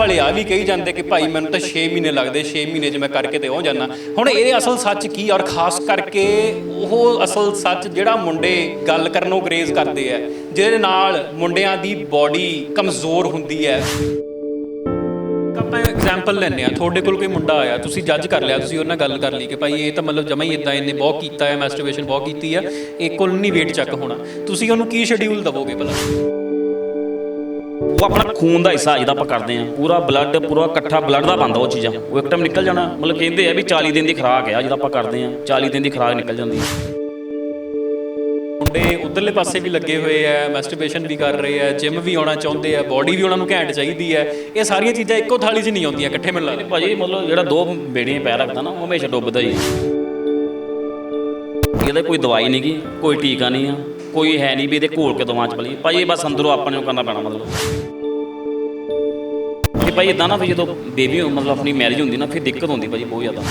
ਹੁਣ ਵਾਲੇ ਆ ਵੀ ਕਹੀ ਜਾਂਦੇ ਕਿ ਭਾਈ ਮੈਨੂੰ ਤਾਂ 6 ਮਹੀਨੇ ਲੱਗਦੇ 6 ਮਹੀਨੇ 'ਚ ਮੈਂ ਕਰਕੇ ਤੇ ਉਹ ਜਾਣਾ ਹੁਣ ਇਹਦੇ ਅਸਲ ਸੱਚ ਕੀ ਔਰ ਖਾਸ ਕਰਕੇ ਉਹ ਅਸਲ ਸੱਚ ਜਿਹੜਾ ਮੁੰਡੇ ਗੱਲ ਕਰਨੋਂ ਗਰੇਜ਼ ਕਰਦੇ ਆ, ਜਿਹਦੇ ਨਾਲ ਮੁੰਡਿਆਂ ਦੀ ਬਾਡੀ ਕਮਜ਼ੋਰ ਹੁੰਦੀ ਹੈ। ਆਪਾਂ ਐਗਜ਼ਾਮਪਲ ਲੈਂਦੇ ਆ ਤੁਹਾਡੇ ਕੋਲ ਕੋਈ ਮੁੰਡਾ ਆਇਆ, ਤੁਸੀਂ ਜੱਜ ਕਰ ਲਿਆ, ਤੁਸੀਂ ਉਹਨਾਂ ਨਾਲ ਗੱਲ ਕਰ ਲਈ ਕਿ ਭਾਈ ਇਹ ਤਾਂ ਮਤਲਬ ਜਮਾ ਹੀ ਇਦਾਂ ਇਹਨੇ ਬਹੁਤ ਕੀਤਾ ਹੈ ਮੈਸਟਰਬੇਸ਼ਨ ਬਹੁਤ ਕੀਤੀ ਹੈ, ਇਹ ਕੋਲ ਨਹੀਂ weight ਚੱਕ ਹੋਣਾ। ਤੁਸੀਂ ਉਹਨੂੰ ਕੀ ਸ਼ਡਿਊਲ ਦਵੋਗੇ ਭਲਾ? ਉਹ ਆਪਣਾ ਖੂਨ ਦਾ ਹਿੱਸਾ ਜਿਹਦਾ ਆਪਾਂ ਕਰਦੇ ਆ ਪੂਰਾ ਬਲੱਡ ਪੂਰਾ ਇਕੱਠਾ ਬਲੱਡ ਦਾ ਬੰਦਾ ਉਹ ਚੀਜ਼ਾਂ। ਉਹ ਇੱਕ ਟਾਈਮ ਨਿਕਲ ਜਾਣਾ। ਮਤਲਬ ਕਹਿੰਦੇ ਆ ਵੀ 40 ਦਿਨ ਦੀ ਖੁਰਾਕ ਆ ਜਿਹਦਾ ਆਪਾਂ ਕਰਦੇ ਆ 40 ਦਿਨ ਦੀ ਖੁਰਾਕ ਨਿਕਲ ਜਾਂਦੀ ਹੈ ਮੁੰਡੇ ਉਧਰਲੇ ਪਾਸੇ ਵੀ ਲੱਗੇ ਹੋਏ ਆ ਮੈਸਟਰਬੇਸ਼ਨ ਵੀ ਕਰ ਰਹੇ ਆ ਜਿਮ ਵੀ ਆਉਣਾ ਚਾਹੁੰਦੇ ਆ ਬਾਡੀ ਵੀ ਉਹਨਾਂ ਨੂੰ ਘੈਂਟ ਚਾਹੀਦੀ ਹੈ ਇਹ ਸਾਰੀਆਂ ਚੀਜ਼ਾਂ ਇੱਕੋ ਥਾਲੀ 'ਚ ਨਹੀਂ ਆਉਂਦੀਆਂ ਇਕੱਠੇ ਮਿਲ ਲੱਗਦੇ। ਭਾਜੀ ਮਤਲਬ ਜਿਹੜਾ ਦੋ ਬੇੜੀਆਂ ਪੈਰ ਰੱਖਦਾ ਨਾ ਉਹ ਹਮੇਸ਼ਾ ਡੁੱਬਦਾ ਹੀ ਇਹਦਾ ਕੋਈ ਦਵਾਈ ਨਹੀਂ ਗੀ ਕੋਈ ਟੀਕਾ ਨਹੀਂ ਆ। ਕੋਈ ਹੈ ਨਹੀਂ ਵੀ ਇਹਦੇ ਘੋਲ ਕੇ ਦਵਾਂ ਚ ਪਲੀ ਇਹ ਬਸ ਅੰਦਰੋਂ ਆਪਾਂ ਨੂੰ ਕਰਨਾ ਪੈਣਾ ਮਤਲਬ। ਕਿ ਭਾਈ ਇਦਾਂ ਨਾ ਵੀ ਜਦੋਂ ਬੇਬੀ ਮਤਲਬ ਆਪਣੀ ਮੈਰਿਜ ਹੁੰਦੀ ਨਾ ਫਿਰ ਦਿੱਕਤ ਹੁੰਦੀ ਭਾਜੀ ਬਹੁਤ ਜ਼ਿਆਦਾ।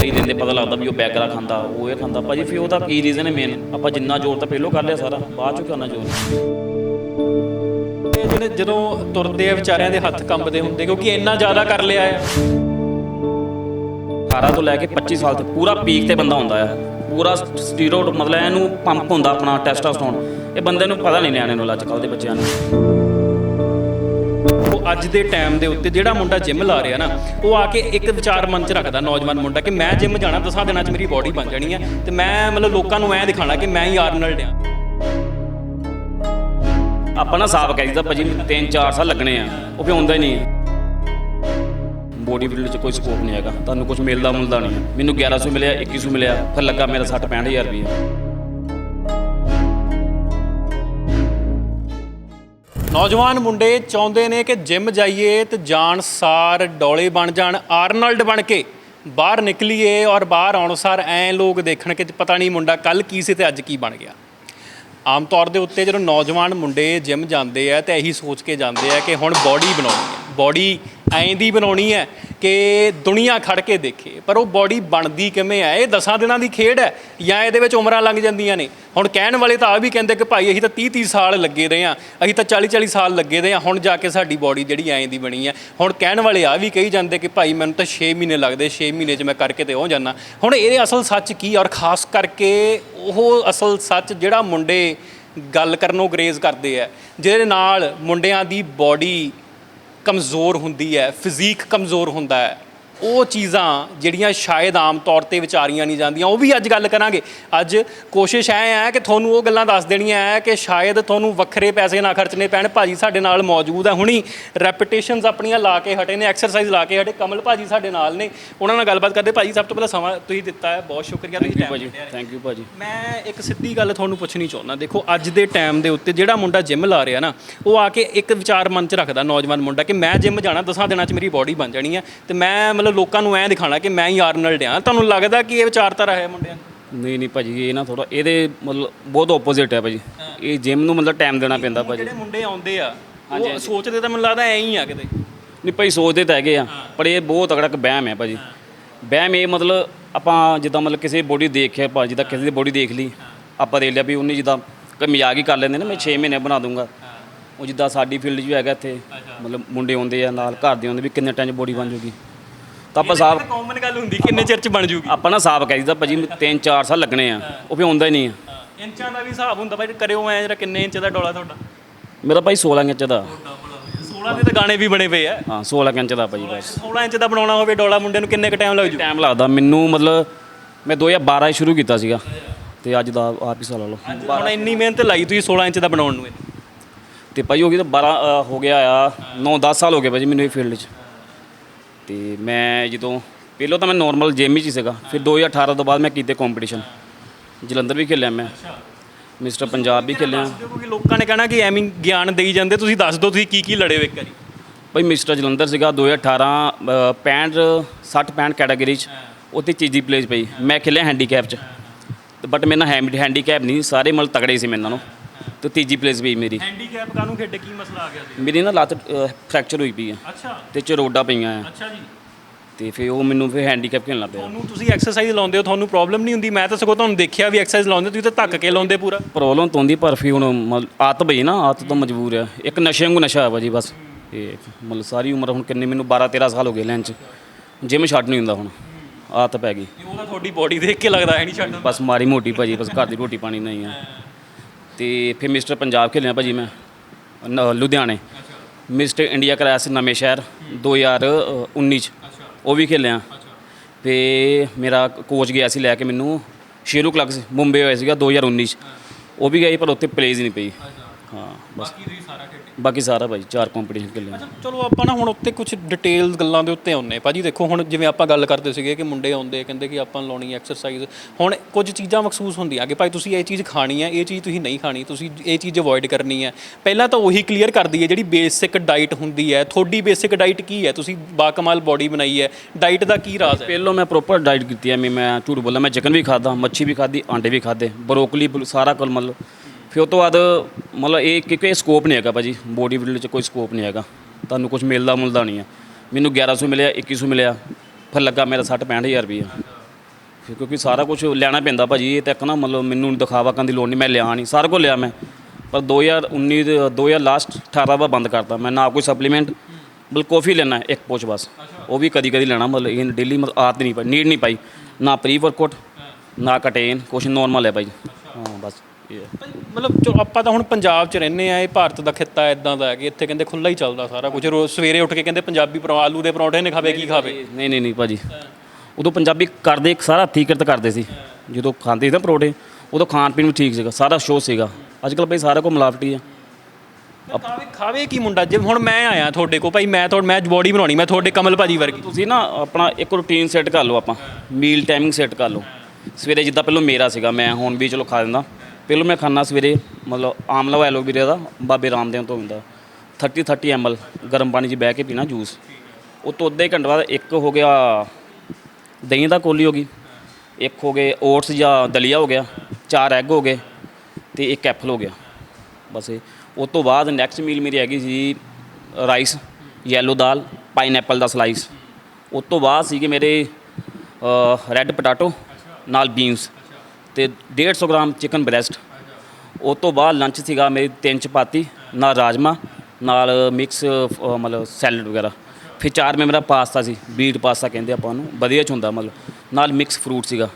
ਕਈ ਦਿਨ ਦੇ ਪਤਾ ਲੱਗਦਾ ਵੀ ਉਹ ਬੈਕਰਾ ਖਾਂਦਾ ਉਹ ਇਹ ਖਾਂਦਾ। ਭਾਜੀ ਫਿਰ ਉਹਦਾ ਕੀ ਰੀਜ਼ਨ ਹੈ ਮੇਨ ਆਪਾਂ ਜਿੰਨਾ ਜ਼ੋਰ ਤਾਂ ਪਹਿਲੋਂ ਕਰ ਲਿਆ ਸਾਰਾ ਬਾਅਦ ਚੋਂ ਕਰਨਾ ਜ਼ੋਰ? ਜਿਹੜੇ ਜਦੋਂ ਤੁਰਦੇ ਆ ਵਿਚਾਰਿਆਂ ਦੇ ਹੱਥ ਕੰਬਦੇ ਹੁੰਦੇ ਕਿਉਂਕਿ ਇੰਨਾ ਜ਼ਿਆਦਾ ਕਰ ਲਿਆ ਆ 18 ਤੋਂ ਲੈ ਕੇ 25 ਸਾਲ ਤੱਕ ਪੂਰਾ ਪੀਕ ਤੇ ਬੰਦਾ ਹੁੰਦਾ ਆ ਪੂਰਾ ਸਟੀਰੋਇਡ ਮਤਲਬ ਇਹਨੂੰ ਪੰਪ ਹੁੰਦਾ ਆਪਣਾ ਟੈਸਟੋਸਟਰੋਨ ਇਹ ਬੰਦੇ ਨੂੰ ਪਤਾ ਨਹੀਂ ਨਿਆਣੇ ਨੂੰ ਅੱਜ ਕੱਲ੍ਹ ਦੇ ਬੱਚਿਆਂ ਨੂੰ। ਉਹ ਅੱਜ ਦੇ ਟਾਈਮ ਦੇ ਉੱਤੇ ਜਿਹੜਾ ਮੁੰਡਾ ਜਿਮ ਲਾ ਰਿਹਾ ਨਾ, ਉਹ ਆ ਕੇ ਇੱਕ ਵਿਚਾਰ ਮਨ 'ਚ ਰੱਖਦਾ ਨੌਜਵਾਨ ਮੁੰਡਾ ਕਿ ਮੈਂ ਜਿਮ ਜਾਣਾ ਦਸਾਂ ਦਿਨਾਂ 'ਚ ਮੇਰੀ ਬਾਡੀ ਬਣ ਜਾਣੀ ਹੈ ਤੇ ਮੈਂ ਮਤਲਬ ਲੋਕਾਂ ਨੂੰ ਐਂ ਦਿਖਾਣਾ ਕਿ ਮੈਂ ਹੀ ਆਰਨਲਡ ਆ। ਆਪਾਂ ਨਾ ਸਾਫ਼ ਕਹਿ ਦਿੱਤਾ ਭਾਜੀ 3-4 ਸਾਲ ਲੱਗਣੇ ਆ, ਉਹ ਵੀ ਹੁੰਦਾ ਹੀ ਨਹੀਂ। ਬੋਡੀ ਬਿਲਡ 'ਚ ਕੋਈ ਸਕੋਪ ਨਹੀਂ ਹੈਗਾ। ਤੁਹਾਨੂੰ ਕੁਝ ਮਿਲਦਾ ਮੁਲਦਾ ਨਹੀਂ ਹੈ। ਮੈਨੂੰ 1100 ਮਿਲਿਆ 2100 ਮਿਲਿਆ, ਫਿਰ ਲੱਗਾ ਮੇਰਾ 60 65000 ਰੁਪਏ ਨੌਜਵਾਨ ਮੁੰਡੇ ਚਾਹੁੰਦੇ ਨੇ ਕਿ ਜਿਮ ਜਾਈਏ ਤੇ ਜਾਣ ਸਾਰ ਡੋਲੇ ਬਣ ਜਾਣ, ਆਰਨਲਡ ਬਣ ਕੇ ਬਾਹਰ ਨਿਕਲੀਏ ਔਰ ਬਾਹਰ ਆਉਣ ਸਾਰ ਐ ਲੋਕ ਦੇਖਣ ਕਿ ਪਤਾ ਨਹੀਂ ਮੁੰਡਾ ਕੱਲ ਕੀ ਸੀ ਤੇ ਅੱਜ ਕੀ ਬਣ ਗਿਆ। ਆਮ ਤੌਰ ਦੇ ਉੱਤੇ ਜਦੋਂ ਨੌਜਵਾਨ ਮੁੰਡੇ ਜਿਮ ਜਾਂਦੇ ਆ ਤੇ ਇਹੀ ਸੋਚ ਕੇ ਜਾਂਦੇ ਆ ਕਿ ਹੁਣ ਬਾਡੀ ਬਣਾਉਣੀ ਹੈ। ਬਾਡੀ ਐਂ ਦੀ ਬਣਾਉਣੀ ਹੈ ਕਿ ਦੁਨੀਆ ਖੜ ਕੇ ਦੇਖੇ। ਪਰ ਉਹ ਬਾਡੀ ਬਣਦੀ ਕਿਵੇਂ ਹੈ? ਇਹ ਦਸਾਂ ਦਿਨਾਂ ਦੀ ਖੇਡ ਹੈ ਜਾਂ ਇਹਦੇ ਵਿੱਚ ਉਮਰਾਂ ਲੰਘ ਜਾਂਦੀਆਂ ਨੇ? ਹੁਣ ਕਹਿਣ ਵਾਲੇ ਤਾਂ ਆ ਵੀ ਕਹਿੰਦੇ ਕਿ ਭਾਈ ਅਸੀਂ ਤਾਂ 30 30 ਸਾਲ ਲੱਗੇ ਰਹੇ ਆ ਅਸੀਂ ਤਾਂ 40 40 ਸਾਲ ਲੱਗੇ ਰਹੇ ਆ ਹੁਣ ਜਾ ਕੇ ਸਾਡੀ ਬਾਡੀ ਜਿਹੜੀ ਐਂ ਦੀ ਬਣੀ ਹੈ। ਹੁਣ ਕਹਿਣ ਵਾਲੇ ਆ ਵੀ ਕਹੀ ਜਾਂਦੇ ਕਿ ਭਾਈ ਮੈਨੂੰ ਤਾਂ 6 ਮਹੀਨੇ ਲੱਗਦੇ 6 ਮਹੀਨੇ 'ਚ ਮੈਂ ਕਰਕੇ ਤੇ ਉਹ ਜਾਣਾ ਹੁਣ ਇਹਦੇ ਅਸਲ ਸੱਚ ਕੀ ਔਰ ਖਾਸ ਕਰਕੇ ਉਹ ਅਸਲ ਸੱਚ ਜਿਹੜਾ ਮੁੰਡੇ ਗੱਲ ਕਰਨੋਂ ਗਰੇਜ਼ ਕਰਦੇ ਆ ਜਿਹਦੇ ਨਾਲ ਮੁੰਡਿਆਂ ਦੀ ਬਾਡੀ ਕਮਜ਼ੋਰ ਹੁੰਦੀ ਹੈ ਫਿਜ਼ੀਕ ਕਮਜ਼ੋਰ ਹੁੰਦਾ ਹੈ। ਉਹ ਚੀਜ਼ਾਂ ਜਿਹੜੀਆਂ ਸ਼ਾਇਦ ਆਮ ਤੌਰ ਤੇ ਵਿਚਾਰੀਆਂ ਨਹੀਂ ਜਾਂਦੀਆਂ ਉਹ ਵੀ ਅੱਜ ਗੱਲ ਕਰਾਂਗੇ। ਅੱਜ ਕੋਸ਼ਿਸ਼ ਐ ਹੈ ਕਿ ਤੁਹਾਨੂੰ ਉਹ ਗੱਲਾਂ ਦੱਸ ਦੇਣੀਆਂ ਹੈ ਕਿ ਸ਼ਾਇਦ ਤੁਹਾਨੂੰ ਵੱਖਰੇ ਪੈਸੇ ਨਾ ਖਰਚਣੇ ਪੈਣ। ਭਾਜੀ ਸਾਡੇ ਨਾਲ ਮੌਜੂਦ ਹੈ ਹੁਣੀ ਰੈਪੀਟੇਸ਼ਨਸ ਆਪਣੀਆਂ ਲਾ ਕੇ ਹਟੇ ਨੇ ਐਕਸਰਸਾਈਜ਼ ਲਾ ਕੇ ਹਟੇ। ਕਮਲ ਭਾਜੀ ਸਾਡੇ ਨਾਲ ਨੇ ਉਹਨਾਂ ਨਾਲ ਗੱਲਬਾਤ ਕਰਦੇ। ਭਾਜੀ ਸਭ ਤੋਂ ਪਹਿਲਾਂ ਸਮਾਂ ਤੁਸੀਂ ਦਿੱਤਾ ਹੈ। ਬਹੁਤ ਸ਼ੁਕਰੀਆ ਤੁਸੀਂ time ਭਾਜੀ। ਥੈਂਕ ਯੂ ਭਾਜੀ। ਮੈਂ ਇੱਕ ਸਿੱਧੀ ਗੱਲ ਤੁਹਾਨੂੰ ਪੁੱਛਣੀ ਚਾਹੁੰਦਾ ਦੇਖੋ ਅੱਜ ਦੇ ਟਾਈਮ ਦੇ ਉੱਤੇ ਜਿਹੜਾ ਮੁੰਡਾ ਜਿਮ ਲਾ ਰਿਹਾ ਨਾ ਉਹ ਆ ਕੇ ਇੱਕ ਵਿਚਾਰ ਮਨ 'ਚ ਰੱਖਦਾ ਨੌਜਵਾਨ ਮੁੰਡਾ ਕਿ ਮੈਂ ਜਿਮ ਜਾਣਾ ਦਸਾਂ ਦਿਨਾਂ 'ਚ ਮੇਰੀ ਬਾਡੀ ਬਣ ਜਾਣੀ ਹੈ ਤੇ ਮੈਂ ਮਤਲਬ ਲੋਕਾਂ ਨੂੰ ਐਂ ਦਿਖਾਣਾ ਕਿ ਮੈਂ ਹੀ ਆਰਨਲਡ ਆ ਤੁਹਾਨੂੰ ਲੱਗਦਾ ਕਿ ਇਹ ਵਿਚਾਰਧਾਰਾ ਹੈ ਮੁੰਡਿਆਂ ਦੀ? ਨਹੀਂ ਨਹੀਂ ਭਾਜੀ ਇਹ ਨਾ ਥੋੜਾ ਇਹਦੇ ਮਤਲਬ ਬਹੁਤ ਆਪੋਜ਼ਿਟ ਹੈ ਭਾਜੀ। ਇਹ ਜਿਮ ਨੂੰ ਮਤਲਬ ਟਾਈਮ ਦੇਣਾ ਪੈਂਦਾ ਭਾਜੀ। ਜਿਹੜੇ ਮੁੰਡੇ ਆਉਂਦੇ ਆ ਉਹ ਸੋਚਦੇ ਤਾਂ ਮੈਨੂੰ ਲੱਗਦਾ ਐਂ ਹੀ ਆ ਕਿਤੇ। ਨਹੀਂ ਭਾਈ ਸੋਚਦੇ ਤਾਂ ਹੈਗੇ ਆ ਪਰ ਇਹ ਬਹੁਤ ਤਗੜਾ ਇੱਕ ਵਹਿਮ ਹੈ ਭਾਜੀ। ਵਹਿਮ ਇਹ ਮਤਲਬ ਆਪਾਂ ਜਿੱਦਾਂ ਮਤਲਬ ਕਿਸੇ ਬੋਡੀ ਦੇਖਿਆ ਭਾਜੀ ਜਿੱਦਾਂ ਕਿਸੇ ਦੀ ਬੋਡੀ ਦੇਖ ਲਈ। ਆਪਾਂ ਦੇਖ ਲਿਆ ਵੀ ਉਹਨੇ ਜਿੱਦਾਂ ਕਿ ਮਜ਼ਾਕ ਹੀ ਕਰ ਲੈਂਦੇ ਨੇ ਮੈਂ 6 ਮਹੀਨੇ ਬਣਾ ਦੂੰਗਾ। ਉਹ ਜਿੱਦਾਂ ਸਾਡੀ ਫੀਲਡ 'ਚ ਵੀ ਹੈਗਾ ਇੱਥੇ ਮਤਲਬ ਮੁੰਡੇ ਆਉਂਦੇ ਆ ਨਾਲ ਘਰ ਦੇ ਆਉਂਦੇ ਵੀ ਕਿੰਨੇ ਟਾਈਮ 'ਚ ਬੋਡੀ ਬਣ ਜੂਗੀ। ਤਾਂ ਆਪਾਂ ਸਾਫ਼ ਕਾਮਨ ਗੱਲ ਹੁੰਦੀ ਕਿੰਨੇ ਚਿਰ 'ਚ ਬਣ ਜੂਗੀ? ਆਪਾਂ ਨਾ ਸਾਫ਼ ਕਹਿ ਦਿੱਤਾ ਭਾਜੀ 3-4 ਸਾਲ ਲੱਗਣੇ ਆ ਉਹ ਵੀ ਆਉਂਦਾ ਹੀ ਨਹੀਂ ਆ। ਇੰਚਾਂ ਦਾ ਵੀ ਹਿਸਾਬ ਹੁੰਦਾ ਭਾਈ ਕਰਿਓ ਐ ਜਰਾ ਕਿੰਨੇ ਇੰਚ ਦਾ ਡੋਲਾ ਤੁਹਾਡਾ? ਮੇਰਾ ਭਾਈ 16 ਇੰਚ ਦਾ। 16 ਦੇ ਤਾਂ ਗਾਣੇ ਵੀ ਬਣੇ ਪਏ ਆ। ਹਾਂ 16 ਇੰਚ ਦਾ ਭਾਜੀ ਬਸ। 16 ਇੰਚ ਦਾ ਬਣਾਉਣਾ ਹੋਵੇ ਡੋਲਾ ਮੁੰਡੇ ਨੂੰ ਕਿੰਨੇ ਕ ਟਾਈਮ ਲੱਗ ਜੂ? ਟਾਈਮ ਲੱਗਦਾ। ਮੈਨੂੰ ਮਤਲਬ ਮੈਂ 2012 'ਚ ਸ਼ੁਰੂ ਕੀਤਾ ਸੀਗਾ ਤੇ ਅੱਜ ਦਾ ਆਪ ਹੀ ਸਾਲ ਲਾ ਲਓ ਹੁਣ ਇੰਨੀ ਮਿਹਨਤ ਲਾਈ ਤੁਸੀਂ 16 ਇੰਚ ਦਾ ਬਣਾਉਣ ਨੂੰ। ਤੇ ਭਾਈ ਹੋ ਗਈ ਤਾਂ 12 ਅ, ਹੋ ਗਿਆ ਆ 9-10 ਸਾਲ ਹੋ ਗਏ ਭਾਜੀ ਮੈਨੂੰ ਇਹ ਫੀਲਡ 'ਚ। ਤੇ ਮੈਂ ਜਦੋਂ ਪਹਿਲਾਂ ਤਾਂ ਮੈਂ ਨਾਰਮਲ ਜਿਮ ਹੀ 'ਚ ਹੀ ਸੀਗਾ ਫਿਰ 2018 ਤੋਂ ਬਾਅਦ ਮੈਂ ਕੀਤੇ ਕੰਪੀਟੀਸ਼ਨ ਜਲੰਧਰ ਵੀ ਖੇਲਿਆ ਮੈਂ। ਮਿਸਟਰ ਪੰਜਾਬ ਵੀ ਖੇਲਿਆ। ਕਿਉਂਕਿ ਲੋਕਾਂ ਨੇ ਕਹਿਣਾ ਕਿ ਐਵੇਂ ਗਿਆਨ ਦੇਈ ਜਾਂਦੇ? ਤੁਸੀਂ ਦੱਸ ਦਿਓ ਤੁਸੀਂ ਕੀ ਕੀ ਲੜੇ ਹੋ ਇੱਕ ਵਾਰੀ? ਭਾਈ ਮਿਸਟਰ ਜਲੰਧਰ ਸੀਗਾ 2018 ਅ, 65 60 65 ਕੈਟਾਗਰੀ 'ਚ ਉੱਥੇ ਚੀਜੀ ਪਲੇਸ ਪਈ। ਮੈਂ ਖੇਲਿਆ ਹੈਂਡੀਕੈਪ 'ਚ। ਬਟ ਮੇਰੇ ਨਾਲ ਹੈਂਡ ਹੈਂਡੀਕੈਪ ਨਹੀਂ ਸਾਰੇ ਮਤਲਬ ਤਗੜੇ ਸੀ ਮੇਰੇ ਨਾਲੋਂ। ਤੇ ਤੀਜੀ ਪਲੇਸ ਪਈ ਮੇਰੀ। ਹੈਂਡੀਕੈਪ ਕਾਹਨੂੰ ਖੇਡੇ? ਕੀ ਮਸਲਾ ਆ ਗਿਆ ਸੀ ਮੇਰੀ ਨਾ ਲੱਤ ਫ੍ਰੈਕਚਰ ਹੋਈ ਪਈ ਆ। ਅੱਛਾ। ਤੇ ਚ ਰੋਡਾਂ ਪਈਆਂ ਆ। ਅੱਛਾ ਜੀ। ਤੇ ਫਿਰ ਉਹ ਮੈਨੂੰ ਫਿਰ ਹੈਂਡੀਕੈਪ ਖੇਲਣਾ ਪਿਆ। ਤੁਹਾਨੂੰ ਤੁਸੀਂ ਐਕਸਰਸਾਈਜ਼ ਲਾਉਂਦੇ ਹੋ ਤੁਹਾਨੂੰ ਪ੍ਰੋਬਲਮ ਨਹੀਂ ਹੁੰਦੀ। ਮੈਂ ਤਾਂ ਸਗੋਂ ਤੁਹਾਨੂੰ ਦੇਖਿਆ ਵੀ ਐਕਸਰਸਾਈਜ਼ ਲਾਉਂਦੇ ਤੁਸੀਂ ਤਾਂ ਧੱਕ ਕੇ ਲਾਉਂਦੇ ਪੂਰਾ। ਪ੍ਰੋਬਲਮ ਤਾਂ ਹੁੰਦੀ ਪਰ ਫਿਰ ਹੁਣ ਮਤਲਬ ਆਦਤ ਪਈ ਨਾ ਆਦਤ ਤੋਂ ਮਜਬੂਰ ਆ। ਇੱਕ ਨਸ਼ੇ ਵਾਂਗੂ ਨਸ਼ਾ ਆ ਭਾਜੀ ਬਸ। ਇਹ ਮਤਲਬ ਸਾਰੀ ਉਮਰ ਹੁਣ ਕਿੰਨੇ ਮੈਨੂੰ 12 13 ਸਾਲ ਹੋ ਗਏ ਲੈਣ ਚ। ਜਿਮ ਛੱਡ ਨਹੀਂ ਹੁੰਦਾ ਹੁਣ। ਆਦਤ ਪੈ ਗਈ। ਉਹ ਤਾਂ ਤੁਹਾਡੀ ਬੋਡੀ ਦੇਖ ਕੇ ਲੱਗਦਾ ਹੈ ਨਹੀਂ ਛੱਡ ਬਸ ਮਾਰੀ ਮੋਟੀ ਭਾਜੀ ਬਸ ਘਰ ਦੀ ਰੋਟੀ ਪਾਣੀ ਨਹੀਂ ਆ। ਤੇ ਫਿਰ ਮਿਸਟਰ ਪੰਜਾਬ ਖੇਲਿਆ ਭਾਜੀ ਮੈਂ ਨ- ਲੁਧਿਆਣੇ। ਮਿਸਟਰ ਇੰਡੀਆ ਕਰਾਇਆ ਸੀ ਨਵੇਂ ਸ਼ਹਿਰ 2019 ਚ। ਉਹ ਵੀ ਖੇਲਿਆ। ਤੇ ਮੇਰਾ ਕੋਚ ਗਿਆ ਸੀ ਲੈ ਕੇ ਮੈਨੂੰ ਸ਼ੇਰੂ ਕਲੱਬ ਸੀ ਮੁੰਬਈ ਹੋਇਆ ਸੀਗਾ 2019 ਚ। ਉਹ ਵੀ ਗਈ ਪਰ ਉੱਥੇ ਪਲੇਜ਼ ਨਹੀਂ ਪਈ। ਹਾਂ ਬਸ। ਬਾਕੀ ਤੁਸੀਂ ਸਾਰਾ ਖੇਡੇ ਬਾਕੀ ਸਾਰਾ ਭਾਜੀ ਚਾਰ ਕੰਪੀਟੀਸ਼ਨ ਖੇਲੇ ਚਲੋ ਆਪਾਂ ਨਾ ਹੁਣ ਉੱਤੇ ਕੁਝ ਡਿਟੇਲਸ ਗੱਲਾਂ ਦੇ ਉੱਤੇ ਆਉਂਦੇ ਭਾਜੀ ਦੇਖੋ ਹੁਣ ਜਿਵੇਂ ਆਪਾਂ ਗੱਲ ਕਰਦੇ ਸੀਗੇ ਕਿ ਮੁੰਡੇ ਆਉਂਦੇ ਕਹਿੰਦੇ ਕਿ ਆਪਾਂ ਲਾਉਣੀ ਐਕਸਰਸਾਈਜ਼ ਹੁਣ ਕੁਝ ਚੀਜ਼ਾਂ ਮਖਸੂਸ ਹੁੰਦੀਆਂ ਕਿ ਭਾਈ ਤੁਸੀਂ ਇਹ ਚੀਜ਼ ਖਾਣੀ ਹੈ ਇਹ ਚੀਜ਼ ਤੁਸੀਂ ਨਹੀਂ ਖਾਣੀ ਤੁਸੀਂ ਇਹ ਚੀਜ਼ ਅਵੋਇਡ ਕਰਨੀ ਹੈ। ਪਹਿਲਾਂ ਤਾਂ ਉਹੀ ਕਲੀਅਰ ਕਰਦੀ ਹੈ ਜਿਹੜੀ ਬੇਸਿਕ ਡਾਈਟ ਹੁੰਦੀ ਹੈ। ਤੁਹਾਡੀ ਬੇਸਿਕ ਡਾਈਟ ਕੀ ਹੈ? ਤੁਸੀਂ ਬਾਕਮਾਲ ਬਾਡੀ ਬਣਾਈ ਹੈ। ਡਾਈਟ ਦਾ ਕੀ ਰਾਜ਼ ਹੈ? ਪਹਿਲੋਂ ਮੈਂ ਪ੍ਰੋਪਰ ਡਾਈਟ ਕੀਤੀ ਐ ਮੈਂ ਮੈਂ ਝੂਠ ਬੋਲਾਂ ਮੈਂ ਚਿਕਨ ਵੀ ਖਾਦਾ ਮੱਛੀ ਵੀ ਖਾਦੀ ਆਂਡੇ ਵੀ ਖਾਦੇ ਬਰੋਕਲੀ ਸਾਰਾ ਕੁਲ ਮਤਲਬ ਫਿਰ ਉਹ ਤੋਂ ਬਾਅਦ ਮਤਲਬ ਇਹ ਕਿਉਂਕਿ ਇਹ ਸਕੋਪ ਨਹੀਂ ਹੈਗਾ ਭਾਜੀ ਬੋਡੀ ਬਿਲਡਿੰਗ 'ਚ ਕੋਈ ਸਕੋਪ ਨਹੀਂ ਹੈਗਾ। ਤੁਹਾਨੂੰ ਕੁਝ ਮਿਲਦਾ ਮੁਲਦਾ ਨਹੀਂ ਆ। ਮੈਨੂੰ 1100 ਮਿਲਿਆ 2100 ਮਿਲਿਆ, ਫਿਰ ਲੱਗਾ ਮੇਰਾ 60 65000 ਰੁਪਈਆ। ਫਿਰ ਕਿਉਂਕਿ ਸਾਰਾ ਕੁਝ ਲੈਣਾ ਪੈਂਦਾ ਭਾਜੀ, ਇਹ ਤੱਕ ਨਾ ਮਤਲਬ ਮੈਨੂੰ ਦਿਖਾਵਾ ਕਰਨ ਦੀ ਲੋੜ ਨਹੀਂ, ਮੈਂ ਲਿਆ ਨਹੀਂ, ਸਾਰਾ ਕੁਝ ਲਿਆ ਮੈਂ। ਪਰ 2019 ਦੇ 2000 ਲਾਸਟ 18 ਦਾ ਬੰਦ ਕਰਤਾ ਮੈਂ, ਨਾ ਕੋਈ ਸਪਲੀਮੈਂਟ ਬਲ ਕਾਫੀ ਲੈਣਾ, ਇੱਕ ਪੋਚ ਬਸ। ਉਹ ਵੀ ਕਦੀ ਕਦੀ ਲੈਣਾ, ਮਤਲਬ ਇਹ ਡੇਲੀ ਮਤਲਬ ਆਦਤ ਨਹੀਂ ਪਾਈ ਨੀਡ ਨਹੀਂ ਪਾਈ। ਨਾ ਪ੍ਰੀ ਵਰਕਆਊਟ ਨਾ ਕਟੇਨ, ਕੁਛ ਨੋਰਮਲ ਹੈ ਭਾਈ। ਹਾਂ, ਬਸ। ਇਹ ਹੈ। ਮਤਲਬ ਜੋ ਆਪਾਂ ਤਾਂ ਹੁਣ ਪੰਜਾਬ 'ਚ ਰਹਿੰਦੇ ਆ ਇਹ ਭਾਰਤ ਦਾ ਖਿੱਤਾ ਇਦਾਂ ਦਾ ਹੈ ਕਿ ਇੱਥੇ ਕਹਿੰਦੇ ਖੁੱਲਾ ਹੀ ਚੱਲਦਾ ਸਾਰਾ ਕੁਝ। ਰੋਜ਼ ਸਵੇਰੇ ਉੱਠ ਕੇ ਕਹਿੰਦੇ ਪੰਜਾਬੀ ਪਰੌ ਆਲੂ ਦੇ ਪਰੌਂਠੇ ਨੇ ਖਾਵੇ ਕੀ ਖਾਵੇ? ਨਹੀਂ ਨਹੀਂ ਨਹੀਂ ਭਾਜੀ। ਉਦੋਂ ਪੰਜਾਬੀ ਕਰਦੇ ਸਾਰਾ ਹਕੀਕਤ ਕਰਦੇ ਸੀ। ਜਦੋਂ ਖਾਂਦੇ ਸੀ ਨਾ ਪਰੋਠੇ ਉਦੋਂ ਖਾਣ ਪੀਣ ਵੀ ਠੀਕ ਸੀਗਾ ਸਾਰਾ ਸ਼ੋਅ ਸੀਗਾ। ਅੱਜ ਕੱਲ੍ਹ ਭਾਈ ਸਾਰਾ ਕੁਝ ਮਿਲਾਵਟੀ ਆ। ਖਾਵੇ ਖਾਵੇ ਕੀ ਮੁੰਡਾ? ਜੇ ਹੁਣ ਮੈਂ ਆਇਆ ਤੁਹਾਡੇ ਕੋਲ ਭਾਈ ਮੈਂ ਤੁਹਾਡੇ ਮੈਂ ਬੋਡੀ ਬਣਾਉਣੀ ਮੈਂ ਤੁਹਾਡੇ ਕਮਲ ਭਾਜੀ ਵਰਗੀ। ਤੁਸੀਂ ਨਾ ਆਪਣਾ ਇੱਕ ਰੂਟੀਨ ਸੈੱਟ ਕਰ ਲਓ ਆਪਾਂ। ਮੀਲ ਟਾਈਮਿੰਗ ਸੈੱਟ ਕਰ ਲਓ। ਸਵੇਰੇ ਜਿੱਦਾਂ ਪਹਿਲਾਂ ਮੇਰਾ ਸੀਗਾ ਮੈਂ ਹੁਣ ਵੀ ਚਲੋ ਖਾ ਦਿੰਦਾ ਪਹਿਲਾਂ ਮੈਂ ਖਾਣਾ ਸਵੇਰੇ, ਮਤਲਬ ਆਮਲਾ ਐਲੋਵੇਰਾ ਦਾ, ਬਾਬੇ ਰਾਮਦੇਵ ਤੋਂ ਹੁੰਦਾ। 30 30 ml ਗਰਮ ਪਾਣੀ 'ਚ ਬਹਿ ਕੇ ਪੀਣਾ ਜੂਸ ਉਹ ਤੋਂ ਅੱਧੇ ਘੰਟੇ ਬਾਅਦ ਇੱਕ ਹੋ ਗਿਆ, ਦਹੀਂ ਦਾ ਕੋਲੀ ਹੋ ਗਈ। ਇੱਕ ਹੋ ਗਏ ਓਟਸ ਜਾਂ ਦਲੀਆ ਹੋ ਗਿਆ, ਚਾਰ ਐਗ ਹੋ ਗਏ ਤੇ ਇੱਕ ਐਪਲ ਹੋ ਗਿਆ। ਬਸ ਇਹ। ਉਸ ਤੋਂ ਬਾਅਦ ਨੈਕਸਟ ਮੀਲ ਮੇਰੀ ਹੈਗੀ ਸੀ ਰਾਈਸ ਯੈਲੋ ਦਾਲ ਪਾਈਨਐਪਲ ਦਾ ਸਲਾਈਸ ਉਸ ਤੋਂ ਬਾਅਦ ਸੀਗੇ ਮੇਰੇ ਰੈੱਡ ਪਟਾਟੋ ਨਾਲ ਬੀਨਸ ਤੇ 150 ਗ੍ਰਾਮ ਚਿਕਨ ਬ੍ਰੈਸਟ। ਉਹ ਤੋਂ ਬਾਅਦ ਲੰਚ ਸੀਗਾ ਮੇਰੀ ਤਿੰਨ ਚਪਾਤੀ ਨਾਲ ਰਾਜਮਾ ਨਾਲ ਮਿਕਸ ਮਤਲਬ ਸੈਲਡ ਵਗੈਰਾ। ਫਿਰ ਚਾਰ ਮੈਂ ਮੇਰਾ ਪਾਸਤਾ ਸੀ ਬੀਟ ਪਾਸਤਾ ਕਹਿੰਦੇ ਆਪਾਂ ਉਹਨੂੰ ਵਧੀਆ ਚ ਹੁੰਦਾ ਮਤਲਬ ਨਾਲ ਮਿਕਸ ਫਰੂਟ ਸੀਗਾ।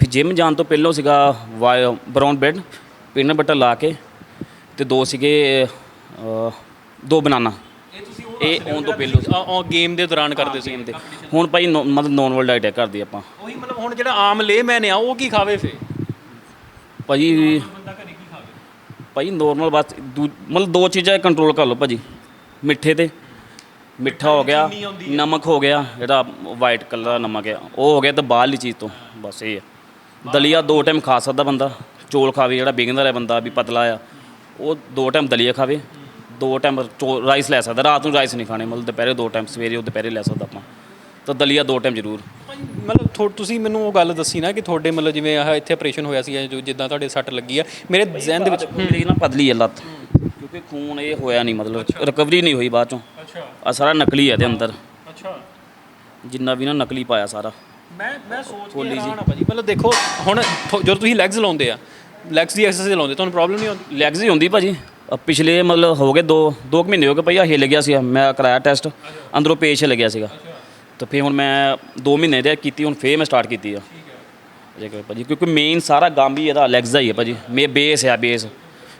ਫਿਰ ਜਿਮ ਜਾਣ ਤੋਂ ਪਹਿਲਾਂ ਸੀਗਾ ਬਰਾਊਨ ਬ੍ਰੈਡ ਪੀਨਟ ਬਟਰ ਲਾ ਕੇ ਤੇ ਦੋ ਸੀਗੇ ਅ, ਦੋ ਬਨਾਨਾ ਇਹ ਆਉਣ ਤੋਂ ਪਹਿਲਾਂ ਉਹ ਗੇਮ ਦੇ ਦੌਰਾਨ ਕਰਦੇ ਸੀ ਗੇਮ ਦੇ ਹੁਣ ਭਾਈ ਨੋ- ਮਤਲਬ ਨੋਰਮਲ ਡਾਈਟ ਹੈ ਕਰਦੀ ਆਪਾਂ। ਉਹੀ ਮਤਲਬ ਹੁਣ ਜਿਹੜਾ ਆਮ ਲੇਮੈਨ ਆ ਉਹ ਕੀ ਖਾਵੇ ਫੇ ਭਾਜੀ ਬੰਦਾ ਘਰੇ ਕੀ ਖਾਵੇ ਭਾਜੀ ਨੋਰਮਲ ਬਸ ਦੂ- ਮਤਲਬ ਦੋ ਚੀਜ਼ਾਂ ਕੰਟਰੋਲ ਕਰ ਲਓ ਭਾਜੀ। ਮਿੱਠੇ ਤੇ। ਮਿੱਠਾ ਹੋ ਗਿਆ ਨਮਕ ਹੋ ਗਿਆ ਜਿਹੜਾ ਵਾਈਟ ਕਲਰ ਦਾ ਨਮਕ ਹੈ ਉਹ ਹੋ ਗਿਆ ਤੇ ਬਾਹਰਲੀ ਚੀਜ਼ ਤੋਂ। ਬਸ ਇਹ ਹੈ ਦਲੀਆ ਦੋ ਟਾਈਮ ਖਾ ਸਕਦਾ ਬੰਦਾ। ਚੋਲ ਖਾਵੇ ਜਿਹੜਾ ਬਿਗਨਰ ਹੈ ਬੰਦਾ ਵੀ ਪਤਲਾ ਆ। ਉਹ ਦੋ ਟਾਈਮ ਦਲੀਆ ਖਾਵੇ। ਦੋ ਟਾਈਮ ਰਾਈਸ ਲੈ ਸਕਦਾ ਰਾਤ ਨੂੰ ਰਾਈਸ ਨਹੀਂ ਖਾਣੇ ਮਤਲਬ ਦੁਪਹਿਰੇ ਦੋ ਟਾਈਮ ਸਵੇਰੇ ਉਹ ਦੁਪਹਿਰੇ ਲੈ ਸਕਦਾ ਆਪਾਂ। ਤਾਂ ਦਲੀਆ ਦੋ ਟਾਈਮ ਜ਼ਰੂਰ। ਮਤਲਬ ਥੋ- ਤੁਸੀਂ ਮੈਨੂੰ ਉਹ ਗੱਲ ਦੱਸੀ ਨਾ ਕਿ ਤੁਹਾਡੇ ਮਤਲਬ ਜਿਵੇਂ ਆਹ ਇੱਥੇ ਆਪਰੇਸ਼ਨ ਹੋਇਆ ਸੀ ਜੋ ਜਿੱਦਾਂ ਤੁਹਾਡੇ ਸੱਟ ਲੱਗੀ ਆ ਮੇਰੇ ਜ਼ਹਿਨ ਦੇ ਵਿੱਚ ਮੇਰੀ ਨਾ ਪਤਲੀ ਹੈ ਲੱਤ ਕਿਉਂਕਿ ਖੂਨ ਇਹ ਹੋਇਆ ਨਹੀਂ ਮਤਲਬ ਰਿਕਵਰੀ ਨਹੀਂ ਹੋਈ ਬਾਅਦ ਚੋਂ। ਅੱਛਾ। ਆ ਸਾਰਾ ਨਕਲੀ ਹੈ ਇਹਦੇ ਅੰਦਰ। ਅੱਛਾ। ਜਿੰਨਾ ਵੀ ਨਾ ਨਕਲੀ ਪਾਇਆ ਸਾਰਾ। ਮੈਂ ਮੈਂ ਸੋਚ ਕੇ ਹੈਰਾਨ ਆ ਭਾਜੀ। ਮਤਲਬ ਦੇਖੋ ਹੁਣ ਜਦੋਂ ਤੁਸੀਂ ਲੈਗਸ ਲਾਉਂਦੇ ਆ ਲੈਗਸ ਦੀ ਐਕਸਰਸਾਈਜ਼ ਲਾਉਂਦੇ ਤੁਹਾਨੂੰ ਪ੍ਰੋਬਲਮ ਨਹੀਂ ਆਉਂਦੀ? ਲੈਗਸ ਹੀ ਹੁੰਦੀ ਭਾਜੀ। ਅ, ਪਿਛਲੇ ਮਤਲਬ ਹੋ ਗਏ 2 2 ਮਹੀਨੇ ਹੋ ਗਏ ਭਾਈ ਆ ਹਿੱਲ ਗਿਆ ਸੀ ਮੈਂ ਕਰਾਇਆ ਟੈਸਟ ਅੰਦਰੋਂ ਪੇਸ਼ ਹਿੱਲ ਗਿਆ ਸੀਗਾ। ਤਾਂ ਫਿਰ ਹੁਣ ਮੈਂ 2 ਮਹੀਨੇ ਦੇ ਕੀਤੀ, ਹੁਣ ਫੇਰ ਮੈਂ ਸਟਾਰਟ ਕੀਤੀ ਆ। ਜੇ ਕਿ ਭਾਜੀ, ਕਿਉਂਕਿ ਮੇਨ ਸਾਰਾ ਕੰਮ ਹੀ ਇਹਦਾ ਲੈਗਸ ਦਾ ਹੀ ਹੈ ਭਾਜੀ। ਮੇ ਬੇਸ ਆ ਬੇਸ